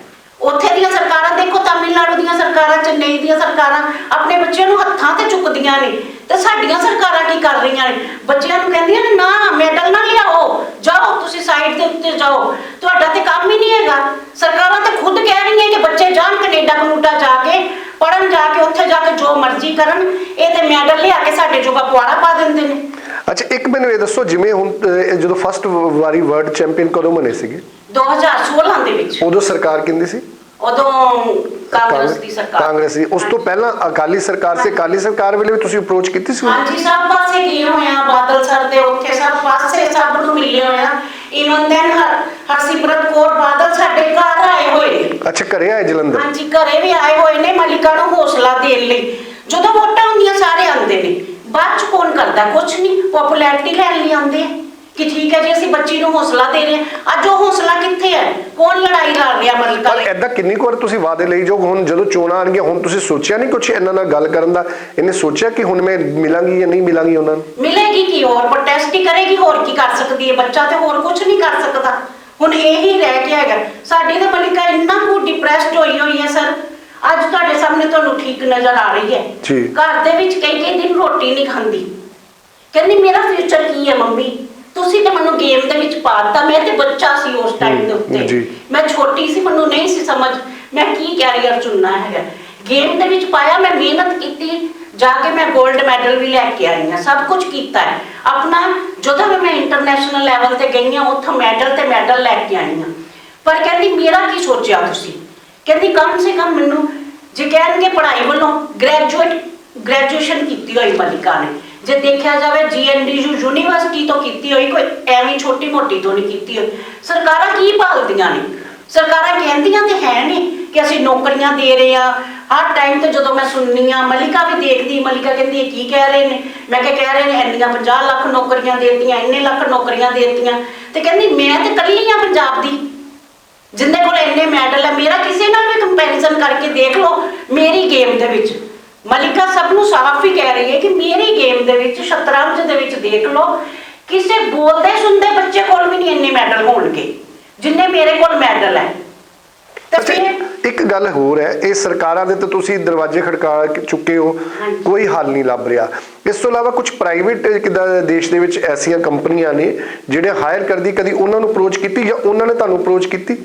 ਉੱਥੇ ਦੀਆਂ ਸਰਕਾਰਾਂ, ਦੇਖੋ ਤਾਮਿਲਨਾਡੂ ਦੀਆਂ ਸਰਕਾਰਾਂ, ਚੇਨਈ ਦੀਆਂ ਸਰਕਾਰਾਂ, ਆਪਣੇ ਬੱਚਿਆਂ ਨੂੰ ਹੱਥਾਂ ਤੇ ਚੁੱਕਦੀਆਂ ਨੇ। ਤੇ ਸਾਡੀਆਂ ਸਰਕਾਰਾਂ ਕੀ ਕਰ ਰਹੀਆਂ ਨੇ? ਬੱਚਿਆਂ ਨੂੰ ਕਹਿੰਦੀਆਂ ਨੇ ਨਾ ਮੈਡਲ ਨਾ ਲਿਆਓ। ਜਾਓ ਤੁਸੀਂ ਸਾਈਡ ਦੇ ਉੱਤੇ ਜਾਓ। ਤੁਹਾਡਾ ਤੇ ਕੰਮ ਹੀ ਨਹੀਂ ਹੈਗਾ। ਸਰਕਾਰਾਂ ਤੇ ਖੁਦ ਕਹਿ ਰਹੀਆਂ ਕਿ ਬੱਚੇ ਜਾਣ ਕੈਨੇਡਾ ਕਨੂਡਾ ਜਾ ਕੇ ਪੜਨ ਜਾ ਕੇ ਉੱਥੇ ਜਾ ਕੇ ਜੋ ਮਰਜ਼ੀ ਕਰਨ। ਇਹ ਤੇ ਮੈਡਲ ਲਿਆ ਕੇ ਸਾਡੇ ਜੋਗਾ ਪੁਆੜਾ ਪਾ ਦਿੰਦੇ ਨੇ। ਅੱਛਾ ਇੱਕ ਮੈਨੂੰ ਇਹ ਦੱਸੋ ਜਿਵੇਂ ਹੁਣ ਜਦੋਂ ਫਸਟ ਵਾਰੀ ਵਰਲਡ ਚੈਂਪੀਅਨ ਕਦੋਂ ਬਣੇ ਸੀਗੇ? 2016 ਦੇ ਵਿੱਚ। ਉਦੋਂ ਸਰਕਾਰ ਕਹਿੰਦੀ ਸੀ? ਉਦੋਂ ਕਾਂਗਰਸ ਦੀ ਸਰਕਾਰ। ਕਾਂਗਰਸ ਦੀ। ਉਸ ਤੋਂ ਪਹਿਲਾਂ ਅਕਾਲੀ ਸਰਕਾਰ ਸੀ। ਅਕਾਲੀ ਸਰਕਾਰ ਵੇਲੇ ਵੀ ਤੁਸੀਂ ਅਪਰੋਚ ਕੀਤੀ ਸੀ ਹਾਂਜੀ ਸਭ ਪਾਸੇ ਗਏ ਹੋਏ ਆ ਬਾਦਲ ਸਰ ਦੇ ਉੱਥੇ ਸਭ ਪਾਸੇ ਸਭ ਨੂੰ ਮਿਲੇ ਹੋਏ ਆ। ਇਵਨ ਦੈਨ ਹਰਸਿਮਰਤ ਕੌਰ ਬਾਦਲ ਸਾਡੇ ਘਰ ਆਏ ਹੋਏ ਅੱਛਾ ਘਰੇ ਆਏ ਜਲੰਧਰ? ਹਾਂਜੀ ਘਰੇ ਵੀ ਆਏ ਹੋਏ ਨੇ ਮਲਿਕਾ ਨੂੰ ਹੌਸਲਾ ਦੇਣ ਲਈ। ਜਦੋਂ ਵੋਟਾਂ ਹੁੰਦੀਆਂ ਸਾਰੇ ਆਉਂਦੇ ਨੇ। ਬਾਅਦ ਚ ਕੌਣ ਕਰਦਾ? ਕੁਛ ਨਹੀਂ ਪਪੂਲੈਰਿਟੀ ਲੈਣ ਲਈ ਆਉਂਦੇ ਆ। ਕਿ ਠੀਕ ਹੈ ਜੀ ਅਸੀਂ ਬੱਚੀ ਨੂੰ ਹੌਸਲਾ ਦੇ ਰਹੇ ਹਾਂ। ਅੱਜ ਉਹ ਹੌਸਲਾ ਕਿੱਥੇ ਹੈ? ਕੌਣ ਲੜਾਈ ਲੜ ਰਿਹਾ ਮਲਿਕਾ ਪਰ ਐਦਾਂ ਕਿੰਨੀ ਕੁ ਵਾਰ ਤੁਸੀਂ ਵਾਅਦੇ ਲਈ ਜੋ ਹੁਣ ਜਦੋਂ ਚੋਣਾਂ ਆਣਗੀਆਂ ਹੁਣ ਤੁਸੀਂ ਸੋਚਿਆ ਨਹੀਂ ਕੁਝ ਇਹਨਾਂ ਨਾਲ ਗੱਲ ਕਰਨ ਦਾ? ਇਹਨੇ ਸੋਚਿਆ ਕਿ ਹੁਣ ਮੈਂ ਮਿਲਾਂਗੀ ਜਾਂ ਨਹੀਂ ਮਿਲਾਂਗੀ ਉਹਨਾਂ ਨੂੰ? ਮਿਲੇਗੀ ਕੀ ਹੋਰ? ਪ੍ਰੋਟੈਸਟ ਹੀ ਕਰੇਗੀ ਹੋਰ ਕੀ ਕਰ ਸਕਦੀ ਹੈ ਬੱਚਾ ਤੇ ਹੋਰ ਕੁਝ ਨਹੀਂ ਕਰ ਸਕਦਾ। ਹੁਣ ਇਹੀ ਰਹਿ ਗਿਆ ਹੈਗਾ। ਸਾਡੀ ਤਾਂ ਮਲਿਕਾ ਇੰਨਾ ਕੁ ਡਿਪਰੈਸਡ ਹੋਈ ਹੋਈ ਹੈ ਸਰ ਅੱਜ ਤੁਹਾਡੇ ਸਾਹਮਣੇ ਤੁਹਾਨੂੰ ਠੀਕ ਨਜ਼ਰ ਆ ਰਹੀ ਹੈ। ਜੀ। ਘਰ ਦੇ ਵਿੱਚ ਕਈ ਕਈ ਦਿਨ ਰੋਟੀ ਨਹੀਂ ਖਾਂਦੀ। ਕਹਿੰਦੀ ਮੇਰਾ ਫਿਊਚਰ ਕੀ ਹੈ ਮੰਮੀ? ਤੁਸੀਂ ਤੇ ਮੈਨੂੰ ਗੇਮ ਦੇ ਵਿੱਚ ਪਾਤਾ ਮੈਂ ਤੇ ਬੱਚਾ ਸੀ ਉਸ ਟਾਈਮ ਦੇ ਉੱਤੇ। ਜੀ। ਮੈਂ ਛੋਟੀ ਸੀ ਮੈਨੂੰ ਨਹੀਂ ਸੀ ਸਮਝ ਮੈਂ ਕੀ ਕੈਰੀਅਰ ਚੁਣਨਾ ਹੈਗਾ। ਗੇਮ ਦੇ ਵਿੱਚ ਪਾਇਆ ਮੈਂ ਮਿਹਨਤ ਕੀਤੀ ਜਾ ਕੇ ਮੈਂ 골ਡ ਮੈਡਲ ਵੀ ਲੈ ਕੇ ਆਈ ਹਾਂ ਸਭ ਕੁਝ ਕੀਤਾ ਹੈ। ਆਪਣਾ ਜਦੋਂ ਵੀ ਮੈਂ ਇੰਟਰਨੈਸ਼ਨਲ ਲੈਵਲ ਤੇ ਗਈ ਹਾਂ ਉੱਥੋਂ ਮੈਡਲ ਤੇ ਮੈਡਲ ਲੈ ਕੇ ਆਈ ਹਾਂ। ਪਰ ਕਹਿੰਦੀ ਮੇਰਾ ਕੀ ਸੋਚਿਆ ਤੁਸੀਂ? ਕਹਿੰਦੀ ਕਮ ਸੇ ਕਮ ਮੈਨੂੰ ਜੇ ਕਹਿਣਗੇ ਪੜ੍ਹਾਈ ਵੱਲੋਂ ਗ੍ਰੈਜੂਏਟ ਗ੍ਰੈਜੂਏਸ਼ਨ ਕੀਤੀ ਹੋਈ ਮਲਿਕਾ ਨੇ ਜੇ ਦੇਖਿਆ ਜਾਵੇ ਜੀਐਨਡੀਯੂ ਯੂਨੀਵਰਸਿਟੀ ਤੋਂ ਕੀਤੀ ਹੋਈ, ਕੋਈ ਐਵੇਂ ਛੋਟੀ ਮੋਟੀ ਤੋਂ ਨਹੀਂ ਕੀਤੀ ਹੋਈ। ਸਰਕਾਰਾਂ ਕੀ ਭਾਲਦੀਆਂ ਨੇ? ਸਰਕਾਰਾਂ ਕਹਿੰਦੀਆਂ ਤੇ ਹੈ ਨਹੀਂ ਕਿ ਅਸੀਂ ਨੌਕਰੀਆਂ ਦੇ ਰਹੇ ਆ ਹਰ ਟਾਈਮ ਤੇ ਜਦੋਂ ਮੈਂ ਸੁਣਨੀ ਆ ਮਲਿਕਾ ਵੀ ਦੇਖਦੀ, ਮਲਿਕਾ ਕਹਿੰਦੀ ਇਹ ਕੀ ਕਹਿ ਰਹੇ ਨੇ? ਮੈਂ ਕਿਹਾ ਕਹਿ ਰਹੇ ਨੇ ਇੰਨੀਆਂ 50 ਲੱਖ ਨੌਕਰੀਆਂ ਦੇਤੀਆਂ, ਇੰਨੇ ਲੱਖ ਨੌਕਰੀਆਂ ਦੇਤੀਆਂ। ਤੇ ਕਹਿੰਦੀ ਮੈਂ ਤੇ ਕੱਲੀ ਆ ਪੰਜਾਬ ਦੀ। ਜਿੰਦੇ ਕੋਲ ਇੰਨੇ ਮੈਡਲ ਹੈ, ਮੇਰਾ ਕਿਸੇ ਨਾਲ ਵੀ ਕੰਪੈਰੀਜ਼ਨ ਕਰਕੇ ਦੇਖ ਲਓ, ਮੇਰੀ ਗੇਮ ਦੇ ਵਿੱਚ। ਮਲਿਕਾ ਸਭ ਨੂੰ ਸਾਫ਼ ਹੀ ਕਹਿ ਰਹੀ ਹੈ ਕਿ ਮੇਰੀ ਗੇਮ ਦੇ ਵਿੱਚ ਸ਼ਤਰੰਜ ਦੇ ਵਿੱਚ ਦੇਖ ਲਓ ਕਿਸੇ ਬੋਲਦੇ ਸੁਣਦੇ ਬੱਚੇ ਕੋਲ ਵੀ ਨਹੀਂ ਇੰਨੇ ਮੈਡਲ ਹੋਣਗੇ ਜਿੰਨੇ ਮੇਰੇ ਕੋਲ ਮੈਡਲ ਹੈ। ਇੱਕ ਗੱਲ ਹੋਰ ਹੈ ਇਹ ਸਰਕਾਰਾਂ ਦੇ ਤਾਂ ਤੁਸੀਂ ਦਰਵਾਜ਼ੇ ਖੜਕਾ ਚੁੱਕੇ ਹੋ। ਕੋਈ ਹੱਲ ਨਹੀਂ ਲੱਭ ਰਿਹਾ। ਇਸ ਤੋਂ ਇਲਾਵਾ ਕੁਝ ਪ੍ਰਾਈਵੇਟ ਕਿਦਾਂ ਦੇਸ਼ ਦੇ ਵਿੱਚ ਐਸੀਆਂ ਕੰਪਨੀਆਂ ਨੇ ਜਿਹੜੇ ਹਾਇਰ ਕਰਦੀ ਕਦੀ ਉਹਨਾਂ ਨੂੰ ਅਪਰੋਚ ਕੀਤੀ ਜਾਂ ਉਹਨਾਂ ਨੇ ਤੁਹਾਨੂੰ ਅਪਰੋਚ ਕੀਤੀ?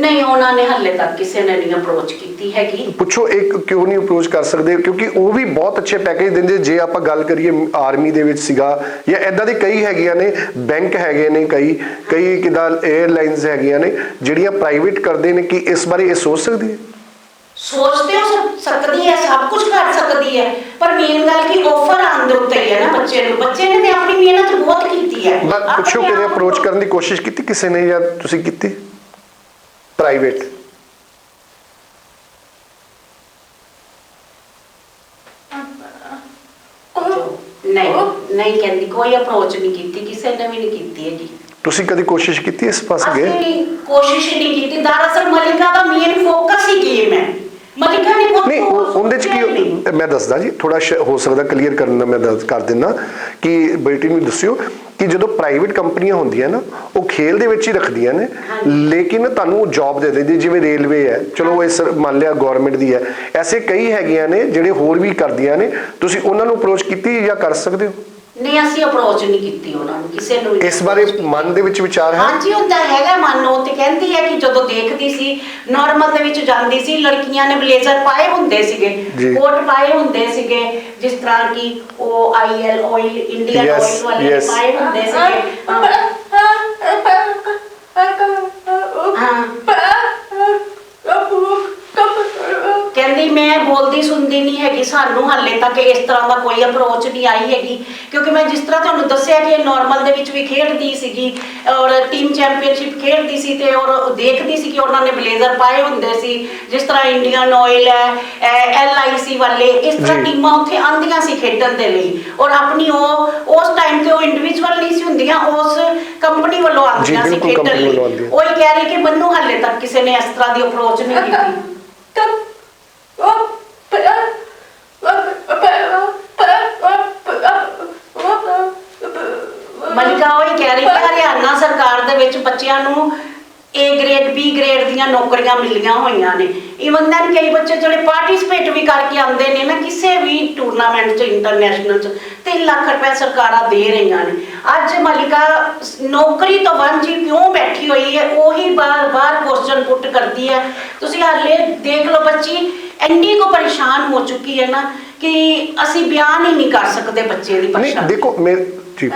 ਨਹੀਂ ਉਹਨਾਂ ਨੇ ਹੱਲੇ ਤੱਕ ਕਿਸੇ ਨੇ ਨਹੀਂ ਅਪਰੋਚ ਕੀਤੀ ਹੈਗੀ। ਪੁੱਛੋ ਇੱਕ ਕਿਉਂ ਨਹੀਂ ਅਪਰੋਚ ਕਰ ਸਕਦੇ? ਕਿਉਂਕਿ ਉਹ ਵੀ ਬਹੁਤ ਅੱਛੇ ਪੈਕੇਜ ਦਿੰਦੇ ਜੇ ਆਪਾਂ ਗੱਲ ਕਰੀਏ ਆਰਮੀ ਦੇ ਵਿੱਚ ਸੀਗਾ ਜਾਂ ਐਦਾਂ ਦੀ ਕਈ ਹੈਗੀਆਂ ਨੇ ਬੈਂਕ ਹੈਗੇ ਨੇ ਕਈ ਕਈ ਕਿਦਾਂ 에ਅਰਲਾਈਨਸ ਹੈਗੀਆਂ ਨੇ ਜਿਹੜੀਆਂ ਪ੍ਰਾਈਵੇਟ ਕਰਦੇ ਨੇ ਕਿ ਇਸ ਬਾਰੇ ਇਹ ਸੋਚ ਸਕਦੀ ਹੈ? ਸੋਚਦੇ ਹੋ ਸਕ- ਸਕਦੀ ਹੈ ਸਭ ਕੁਝ ਕਰ ਸਕਦੀ ਹੈ ਪਰ ਮੇਨ ਗੱਲ ਕੀ ਆਫਰ ਆਉਣ ਦੇ ਉੱਤੇ ਹੀ ਹੈ ਨਾ ਬੱਚੇ ਨੂੰ। ਬੱਚੇ ਨੇ ਤੇ ਆਪਣੀ ਮਿਹਨਤ ਬਹੁਤ ਕੀਤੀ ਹੈ। ਪੁੱਛੋ ਆਪ ਅਪਰੋਚ ਕਰਨ ਦੀ ਕੋਸ਼ਿਸ਼ ਕੀਤੀ? ਕਿਸੇ ਨੇ ਜਾਂ ਤੁਸੀਂ ਕੀਤੀ? ਪ੍ਰਾਈਵੇਟ ਨਹੀਂ ਨਹੀਂ ਕਹਿੰਦੀ ਕੋਈ ਅਪਰੋਚ ਨਹੀਂ ਕੀਤੀ ਕਿਸੇ ਨੇ ਵੀ ਨਹੀਂ ਕੀਤੀ ਹੈਗੀ। ਤੁਸੀਂ ਕਦੀ ਕੋਸ਼ਿਸ਼ ਕੀਤੀ ਇਸ ਪਾਸੇ ਗਏ? ਅਸੀਂ ਕੋਸ਼ਿਸ਼ ਹੀ ਨਹੀਂ ਕੀਤੀ ਦਰਅਸਲ ਮਲਿਕਾ ਦਾ ਮੇਨ ਫੋਕਸ ਹੀ ਗੇਮ ਹੈ ਮਲਿਕਾ ਨੇ ਬਹੁਤ ਨਹੀਂ ਉਹ- ਉਹਦੇ ਚ। ਕੀ ਮੈਂ ਦੱਸਦਾ ਜੀ ਥੋੜਾ ਹੋ ਸਕਦਾ ਕਲੀਅਰ ਕਰਨ ਦਾ ਮੈਂ ਦੱਸ ਕਰ ਦਿੰਦਾ ਕਿ ਬੇਟੀ ਨੂੰ ਦੱਸਿਓ ਕਿ ਜਦੋਂ ਪ੍ਰਾਈਵੇਟ ਕੰਪਨੀਆਂ ਹੁੰਦੀਆਂ ਨਾ ਉਹ ਖੇਲ ਦੇ ਵਿੱਚ ਹੀ ਰੱਖਦੀਆਂ ਨੇ ਲੇਕਿਨ ਤੁਹਾਨੂੰ ਜੌਬ ਦੇ ਦਿੰਦੀ ਜਿਵੇਂ ਰੇਲਵੇ ਹੈ। ਚਲੋ ਇਹ ਸਰ- ਮੰਨ ਲਿਆ ਗਵਰਨਮੈਂਟ ਦੀ ਹੈ। ਐਸੇ ਕਈ ਹੈਗੀਆਂ ਨੇ ਜਿਹੜੇ ਹੋਰ ਵੀ ਕਰਦੀਆਂ ਨੇ ਤੁਸੀਂ ਉਹਨਾਂ ਨੂੰ ਅਪਰੋਚ ਕੀਤੀ ਜਾਂ ਕਰ ਸਕਦੇ ਹੋ? ਨਹੀਂ ਅਸੀਂ ਅਪਰੋਚ ਨਹੀਂ ਕੀਤੀ ਉਹਨਾਂ ਨੂੰ ਕਿਸੇ ਨੂੰ ਵੀ ਇਸ ਬਾਰੇ ਮਨ ਦੇ ਵਿੱਚ ਵਿਚਾਰ ਹੈ ਹਾਂਜੀ ਹੁੰਦਾ ਹੈਗਾ ਮਨ ਉਹ ਤੇ ਕਹਿੰਦੀ ਹੈ ਕਿ ਜਦੋਂ ਦੇਖਦੀ ਸੀ ਨਾਰਮਲ ਦੇ ਵਿੱਚ ਜਾਂਦੀ ਸੀ ਲੜਕੀਆਂ ਨੇ ਬਲੇਜ਼ਰ ਪਾਏ ਹੁੰਦੇ ਸੀਗੇ ਜੀ। ਕੋਟ ਪਾਏ ਹੁੰਦੇ ਸੀਗੇ ਜਿਸ ਤਰ੍ਹਾਂ ਕਿ ਉਹ ਆਈਐਲ ਆਇਲ ਇੰਡੀਅਨ Yes, ਆਇਲ ਵਾਲੇ yes. ਪਾਏ ਹੁੰਦੇ ਸੀਗੇ ਹਾਂ ਕਹਿੰਦੀ ਮੈਂ ਬੋਲਦੀ ਸੁਣਦੀ ਨਹੀਂ ਹੈਗੀ। ਸਾਨੂੰ ਹਾਲੇ ਤੱਕ ਇਸ ਤਰ੍ਹਾਂ ਦਾ ਕੋਈ ਅਪਰੋਚ ਨਹੀਂ ਆਈ ਹੈਗੀ। ਕਿਉਂਕਿ ਮੈਂ ਜਿਸ ਤਰ੍ਹਾਂ ਤੁਹਾਨੂੰ ਦੱਸਿਆ ਕਿ ਇਹ ਨਾਰਮਲ ਦੇ ਵਿੱਚ ਵੀ ਖੇਡਦੀ ਸੀਗੀ ਔਰ ਟੀਮ ਚੈਂਪੀਅਨਸ਼ਿਪ ਖੇਡਦੀ ਸੀ ਤੇ ਔਰ ਉਹ ਦੇਖਦੀ ਸੀ ਕਿ ਉਹਨਾਂ ਨੇ ਬਲੇਜ਼ਰ ਪਾਏ ਹੁੰਦੇ ਸੀ। ਜਿਸ ਤਰ੍ਹਾਂ ਇੰਡੀਅਨ ਆਇਲ ਹੈ ਐਲਆਈਸੀ ਵਾਲੇ ਇਸ ਤਰ੍ਹਾਂ। ਟੀਮਾਂ ਉੱਥੇ ਆਂਦੀਆਂ ਸੀ ਖੇਡਣ ਦੇ ਲਈ। ਔਰ ਆਪਣੀ ਉਹ ਉਸ ਟਾਈਮ ਤੇ ਉਹ ਇੰਡੀਵਿਜੂਅਲ ਨਹੀਂ ਸੀ ਹੁੰਦੀਆਂ ਉਸ ਕੰਪਨੀ ਵੱਲੋਂ ਆਂਦੀਆਂ ਸੀ ਖੇਡਣ ਲਈ। ਉਹ ਹੀ ਕਹਿ ਰਹੀ ਕਿ ਮੈਨੂੰ ਹਾਲੇ ਤੱਕ ਕਿਸੇ ਨੇ ਇਸ ਤਰ੍ਹਾਂ ਦੀ ਅਪਰੋਚ ਨਹੀਂ *laughs* ਕੀਤੀ। ਮਲਿਕਾ ਉਹ ਹੀ ਕਹਿ ਰਹੀ ਕਿ ਹਰਿਆਣਾ ਸਰਕਾਰ ਦੇ ਵਿੱਚ ਬੱਚਿਆਂ ਨੂੰ A ਗ੍ਰੇਡ B ਗ੍ਰੇਡ ਦੀਆਂ ਨੌਕਰੀਆਂ ਮਿਲੀਆਂ ਹੋਈਆਂ ਨੇ। ਇਵਨ ਦੈਨ ਕਈ ਬੱਚੇ ਜਿਹੜੇ ਪਾਰਟਿਸਿਪੇਟ ਵੀ ਕਰਕੇ ਆਉਂਦੇ ਨੇ ਨਾ ਕਿਸੇ ਵੀ ਟੂਰਨਾਮੈਂਟ 'ਚ ਇੰਟਰਨੈਸ਼ਨਲ 'ਚ 3 ਲੱਖ ਰੁਪਏ ਸਰਕਾਰਾਂ ਦੇ ਰਹੀਆਂ ਨੇ ਅੱਜ ਮਲਿਕਾ ਨੌਕਰੀ ਤੋਂ ਵਾਂਝੀ ਕਿਉਂ ਬੈਠੀ ਹੋਈ ਹੈ ਉਹੀ ਬਾਰ-ਬਾਰ ਕੁਐਸਚਨ ਪੁੱਟ ਕਰਦੀ ਹੈ ਤੁਸੀਂ ਹਾਲੇ ਦੇਖ ਲਓ ਬੱਚੀ ਇੰਨੀ ਕੋ ਪਰੇਸ਼ਾਨ ਹੋ ਚੁੱਕੀ ਹੈ ਨਾ ਕਿ ਅਸੀਂ ਬਿਆਨ ਹੀ ਨਹੀਂ ਕਰ ਸਕਦੇ ਬੱਚੇ ਦੀ ਨਹੀਂ ਪਰੇਸ਼ਾਨੀ ਦੇਖੋ ਮੈਂ ਜੀ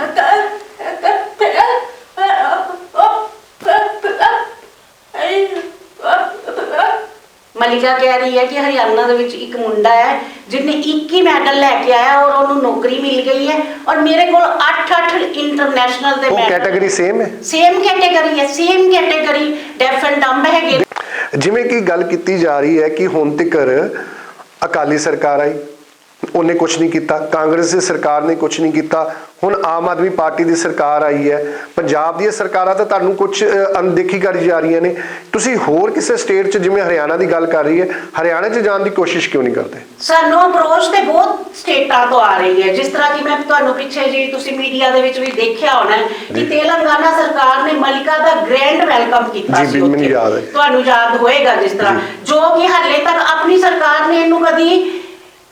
ਮਲਿਕਾ ਕਹਿ ਰਹੀ ਹੈ ਕਿ ਹਰਿਆਣਾ ਦੇ ਵਿੱਚ ਇੱਕ ਮੁੰਡਾ ਹੈ ਜਿਹਨੇ 21 ਮੈਡਲ ਲੈ ਕੇ ਆਇਆ ਔਰ ਉਹਨੂੰ ਨੌਕਰੀ ਮਿਲ ਗਈ ਹੈ ਔਰ ਮੇਰੇ ਕੋਲ 8-8 ਇੰਟਰਨੈਸ਼ਨਲ ਦੇ ਉਹ ਮੈਡਲ ਕੈਟਾਗਰੀ ਸੇਮ ਹੈ? ਸੇਮ ਕੈਟਾਗਰੀ ਹੈ same category deaf and dumb ਹੈਗੇ ਜਿਵੇਂ ਕਿ ਗੱਲ ਕੀਤੀ ਜਾ ਰਹੀ ਹੈ ਕਿ ਹੁਣ ਤੱਕ ਅਕਾਲੀ ਸਰਕਾਰ ਆਈ। ਉਹਨੇ ਕੁਝ ਨਹੀਂ ਕੀਤਾ ਕਾਂਗਰਸ ਦੀ ਸਰਕਾਰ ਨੇ ਕੁਝ ਨਹੀਂ ਕੀਤਾ ਹੁਣ ਆਮ ਆਦਮੀ ਪਾਰਟੀ ਦੀ ਸਰਕਾਰ ਆਈ ਹੈ ਪੰਜਾਬ ਦੀਆਂ ਸਰਕਾਰਾਂ ਤਾਂ ਤੁਹਾਨੂੰ ਕੁਝ ਅਣਦੇਖੀ ਕਰੀ ਜਾ ਰਹੀਆਂ ਨੇ ਤੁਸੀਂ ਹੋਰ ਕਿਸੇ ਸਟੇਟ 'ਚ ਜਿਵੇਂ ਹਰਿਆਣਾ ਦੀ ਗੱਲ ਕਰ ਰਹੀ ਹੈ ਹਰਿਆਣਾ 'ਚ ਜਾਣ ਦੀ ਕੋਸ਼ਿਸ਼ ਕਿਉਂ ਨਹੀਂ ਕਰਦੇ ਸਾਨੂੰ ਅਪਰੋਚ ਤੇ ਬਹੁਤ ਸਟੇਟਾਂ ਤੋਂ ਆ ਰਹੀ ਹੈ ਜਿਸ ਤਰ੍ਹਾਂ ਕਿ ਮੈਂ ਤੁਹਾਨੂੰ ਪਿੱਛੇ ਜੀ ਤੁਸੀਂ ਮੀਡੀਆ ਦੇ ਵਿੱਚ ਵੀ ਦੇਖਿਆ ਹੋਣਾ ਕਿ। ਤੇਲੰਗਾਨਾ ਸਰਕਾਰ ਨੇ ਮਲਿਕਾ ਦਾ ਗ੍ਰੈਂਡ ਵੈਲਕਮ ਕੀਤਾ ਜੀ, ਸੀ ਮੈਨੂੰ। ਯਾਦ ਹੈ। ਤੁਹਾਨੂੰ ਯਾਦ ਹੋਏਗਾ ਜਿਸ ਤਰ੍ਹਾਂ ਜੋ ਕਿ ਹਾਲੇ ਤੱਕ ਆਪਣੀ ਸਰਕਾਰ ਨੇ ਇਹਨੂੰ ਕਦੀ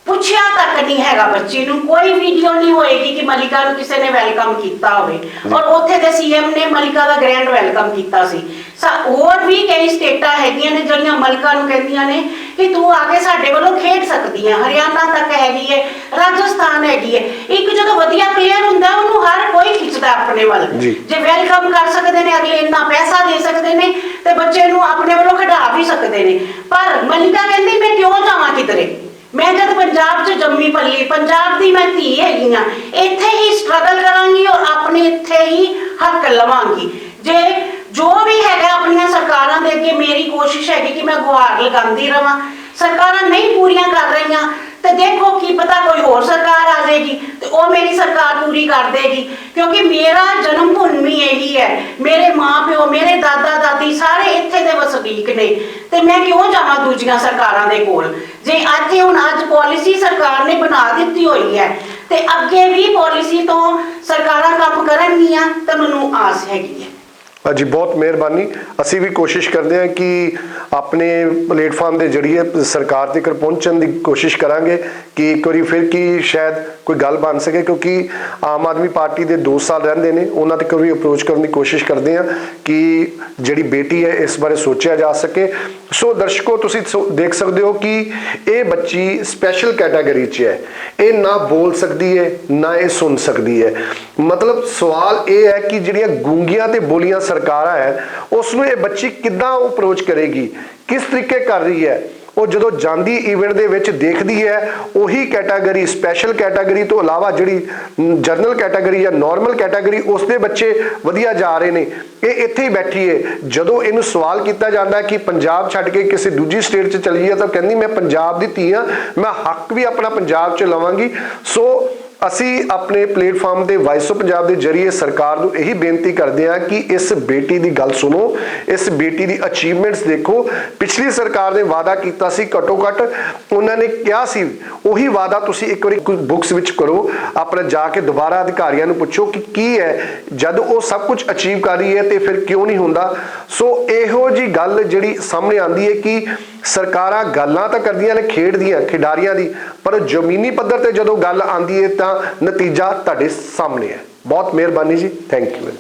ਪੁੱਛਿਆ ਤੱਕ ਨਹੀਂ ਹੈਗਾ ਬੱਚੀ ਨੂੰ ਕੋਈ ਵੀਡੀਓ ਨਹੀਂ ਹੋਏਗੀ ਕਿ ਮਲਿਕਾ ਨੂੰ ਕਿਸੇ ਨੇ ਵੈਲਕਮ ਕੀਤਾ ਹੋਵੇ। ਔਰ ਉੱਥੇ ਦੇ ਸੀਐਮ ਨੇ ਮਲਿਕਾ ਦਾ ਗ੍ਰੈਂਡ ਵੈਲਕਮ ਕੀਤਾ ਸੀ। ਸਾ ਹੋਰ ਵੀ ਕਈ ਸਟੇਟਾਂ ਹੈਗੀਆਂ ਨੇ ਜਿਹੜੀਆਂ ਮਲਿਕਾ ਨੂੰ ਕਹਿੰਦੀਆਂ ਨੇ ਕਿ ਤੂੰ ਆ ਕੇ ਸਾਡੇ ਵੱਲੋਂ ਖੇਡ ਸਕਦੀ ਹੈ ਹਰਿਆਣਾ ਤੱਕ ਹੈਗੀ ਹੈ ਰਾਜਸਥਾਨ ਹੈਗੀ ਹੈ ਇੱਕ ਜਦੋਂ ਵਧੀਆ ਪਲੇਅਰ ਹੁੰਦਾ ਉਹਨੂੰ ਹਰ ਕੋਈ ਖਿੱਚਦਾ ਆਪਣੇ ਵੱਲ। ਜੇ। ਵੈਲਕਮ ਕਰ ਸਕਦੇ ਨੇ ਅਗਲੇ ਇੰਨਾ ਪੈਸਾ ਦੇ ਸਕਦੇ ਨੇ ਤੇ ਬੱਚੇ ਨੂੰ ਆਪਣੇ ਵੱਲੋਂ ਖਿਡਾ ਵੀ ਸਕਦੇ ਨੇ। ਪਰ ਮਲਿਕਾ ਕਹਿੰਦੀ ਮੈਂ ਕਿਉਂ ਜਾਵਾਂ ਕਿਧਰੇ? ਮੈਂ ਜਦ ਪੰਜਾਬ 'ਚ ਜੰਮੀ ਪੱਲੀ, ਪੰਜਾਬ ਦੀ ਮੈਂ ਧੀ ਹੈਗੀ ਆ, ਇੱਥੇ ਹੀ ਸਟਰਗਲ ਕਰਾਂਗੀ ਔਰ ਆਪਣੇ ਇੱਥੇ ਹੀ ਹੱਕ ਲਵਾਂਗੀ। ਜੇ ਜੋ ਵੀ ਹੈਗਾ ਆਪਣੀਆਂ ਸਰਕਾਰਾਂ ਦੇ ਅੱਗੇ ਮੇਰੀ ਕੋਸ਼ਿਸ਼ ਹੈਗੀ ਕਿ ਮੈਂ ਗੁਹਾਰ ਲਗਾਉਂਦੀ ਰਵਾਂ, ਸਰਕਾਰਾਂ ਨਹੀਂ ਪੂਰੀਆਂ ਕਰ ਰਹੀਆਂ ਤੇ ਦੇਖੋ ਕੀ ਪਤਾ ਕੋਈ ਹੋਰ ਸਰਕਾਰ ਆ ਜਾਏਗੀ ਤੇ ਉਹ ਮੇਰੀ ਸਰਕਾਰ ਪੂਰੀ ਕਰ ਦੇਗੀ। ਕਿਉਂਕਿ ਮੇਰਾ ਜਨਮ ਭੂਮੀ ਇਹੀ ਹੈ। ਮੇਰੇ ਮਾਪਿਓ ਮੇਰੇ ਦਾਦਾ ਦਾਦੀ ਸਾਰੇ ਇੱਥੇ ਦੇ ਵਸਨੀਕ ਨੇ। ਤੇ ਮੈਂ ਕਿਉਂ ਜਾਵਾਂ ਦੂਜੀਆਂ ਸਰਕਾਰਾਂ ਦੇ ਕੋਲ? ਜੇ ਅੱਜ ਇਹ ਹੁਣ ਅੱਜ ਪਾਲਿਸੀ ਸਰਕਾਰ ਨੇ ਬਣਾ ਦਿੱਤੀ ਹੋਈ ਹੈ, ਤੇ ਅੱਗੇ ਵੀ ਪਾਲਿਸੀ ਤੋਂ ਸਰਕਾਰਾਂ ਕੰਮ ਕਰਨਗੀਆਂ ਤਾਂ ਮੈਨੂੰ ਆਸ ਹੈਗੀ ਹੈ। ਜੀ ਬਹੁਤ ਮਿਹਰਬਾਨੀ। ਅਸੀਂ ਵੀ ਕੋਸ਼ਿਸ਼ ਕਰਦੇ ਹਾਂ ਕਿ ਆਪਣੇ ਪਲੇਟਫਾਰਮ ਦੇ ਜਰੀਏ ਸਰਕਾਰ ਤੱਕ ਪਹੁੰਚਣ ਦੀ ਕੋਸ਼ਿਸ਼ ਕਰਾਂਗੇ ਕਿ ਇੱਕ ਵਾਰੀ ਫਿਰ ਕੀ ਸ਼ਾਇਦ ਕੋਈ ਗੱਲ ਬਣ ਸਕੇ, ਕਿਉਂਕਿ ਆਮ ਆਦਮੀ ਪਾਰਟੀ ਦੇ 2 ਸਾਲ ਰਹਿੰਦੇ ਨੇ, ਉਹਨਾਂ ਤੱਕ ਵੀ ਅਪਰੋਚ ਕਰਨ ਦੀ ਕੋਸ਼ਿਸ਼ ਕਰਦੇ ਹਾਂ ਕਿ ਜਿਹੜੀ ਬੇਟੀ ਹੈ, ਇਸ ਬਾਰੇ ਸੋਚਿਆ ਜਾ ਸਕੇ। ਸੋ ਦਰਸ਼ਕੋ, ਤੁਸੀਂ ਸੋ- ਦੇਖ ਸਕਦੇ ਹੋ ਕਿ ਇਹ ਬੱਚੀ ਸਪੈਸ਼ਲ ਕੈਟਾਗਰੀ 'ਚ ਹੈ। ਇਹ ਨਾ ਬੋਲ ਸਕਦੀ ਹੈ, ਨਾ ਇਹ ਸੁਣ ਸਕਦੀ ਹੈ। ਮਤਲਬ ਸਵਾਲ ਇਹ ਹੈ ਕਿ ਜਿਹੜੀਆਂ ਗੂੰਗੀਆਂ ਤੇ ਬੋਲੀਆਂ ਸਰਕਾਰਾਂ ਹੈ ਉਸ ਨੂੰ ਇਹ ਬੱਚੀ ਕਿੱਦਾਂ ਅਪਰੋਚ ਕਰੇਗੀ? ਕਿਸ ਤਰੀਕੇ ਕਰ ਰਹੀ ਹੈ? ਉਹ ਜਦੋਂ ਜਾਂਦੀ ਇਵੈਂਟ ਦੇ ਵਿੱਚ ਦੇਖਦੀ ਹੈ, ਉਹੀ ਕੈਟਾਗਰੀ ਸਪੈਸ਼ਲ ਕੈਟਾਗਰੀ ਤੋਂ ਇਲਾਵਾ ਜਿਹੜੀ ਜਰਨਲ ਕੈਟਾਗਰੀ ਜਾਂ ਨਾਰਮਲ ਕੈਟਾਗਰੀ ਉਸ ਦੇ ਬੱਚੇ ਵਧੀਆ ਜਾ ਰਹੇ ਨੇ। ਇਹ ਇੱਥੇ ਹੀ ਬੈਠੀ ਹੈ। ਜਦੋਂ ਇਹਨੂੰ ਸਵਾਲ ਕੀਤਾ ਜਾਂਦਾ ਕਿ ਪੰਜਾਬ ਛੱਡ ਕੇ ਕਿਸੇ ਦੂਜੀ ਸਟੇਟ 'ਚ ਚਲੀ ਹੈ ਤਾਂ ਕਹਿੰਦੀ, ਮੈਂ ਪੰਜਾਬ ਦੀ ਧੀ ਹਾਂ, ਮੈਂ ਹੱਕ ਵੀ ਆਪਣਾ ਪੰਜਾਬ 'ਚ ਲਵਾਂਗੀ। ਸੋ ਅਸੀਂ ਆਪਣੇ ਪਲੇਟਫਾਰਮ ਦੇ ਵਾਇਸ ਆਫ ਪੰਜਾਬ ਦੇ ਜਰੀਏ ਸਰਕਾਰ ਨੂੰ ਇਹੀ ਬੇਨਤੀ ਕਰਦੇ ਹਾਂ ਕਿ ਇਸ ਬੇਟੀ ਦੀ ਗੱਲ ਸੁਣੋ, ਇਸ ਬੇਟੀ ਦੀ ਅਚੀਵਮੈਂਟਸ ਦੇਖੋ। ਪਿਛਲੀ ਸਰਕਾਰ ਨੇ ਵਾਅਦਾ ਕੀਤਾ ਸੀ ਘੱਟੋ ਘੱਟ, ਉਹਨਾਂ ਨੇ ਕਿਹਾ ਸੀ, ਉਹੀ ਵਾਅਦਾ ਤੁਸੀਂ ਇੱਕ ਵਾਰੀ ਬੁੱਕਸ ਵਿੱਚ ਕਰੋ, ਆਪਣਾ ਜਾ ਕੇ ਦੁਬਾਰਾ ਅਧਿਕਾਰੀਆਂ ਨੂੰ ਪੁੱਛੋ ਕਿ ਕੀ ਹੈ। ਜਦ ਉਹ ਸਭ ਕੁਝ ਅਚੀਵ ਕਰ ਰਹੀ ਹੈ ਤੇ ਫਿਰ ਕਿਉਂ ਨਹੀਂ ਹੁੰਦਾ? ਸੋ ਇਹੋ ਜੀ ਗੱਲ ਜਿਹੜੀ ਸਾਹਮਣੇ ਆਂਦੀ ਹੈ ਕਿ ਸਰਕਾਰਾਂ ਗੱਲਾਂ ਤਾਂ ਕਰਦੀਆਂ ਨੇ ਖੇਡ ਦੀਆਂ ਖਿਡਾਰੀਆਂ ਦੀ, ਪਰ ਜ਼ਮੀਨੀ ਪੱਧਰ ਤੇ ਜਦੋਂ ਗੱਲ ਆਂਦੀ ਹੈ ਤਾਂ ਨਤੀਜਾ ਤੁਹਾਡੇ ਸਾਹਮਣੇ ਹੈ। ਬਹੁਤ ਮਿਹਰਬਾਨੀ ਜੀ। Thank you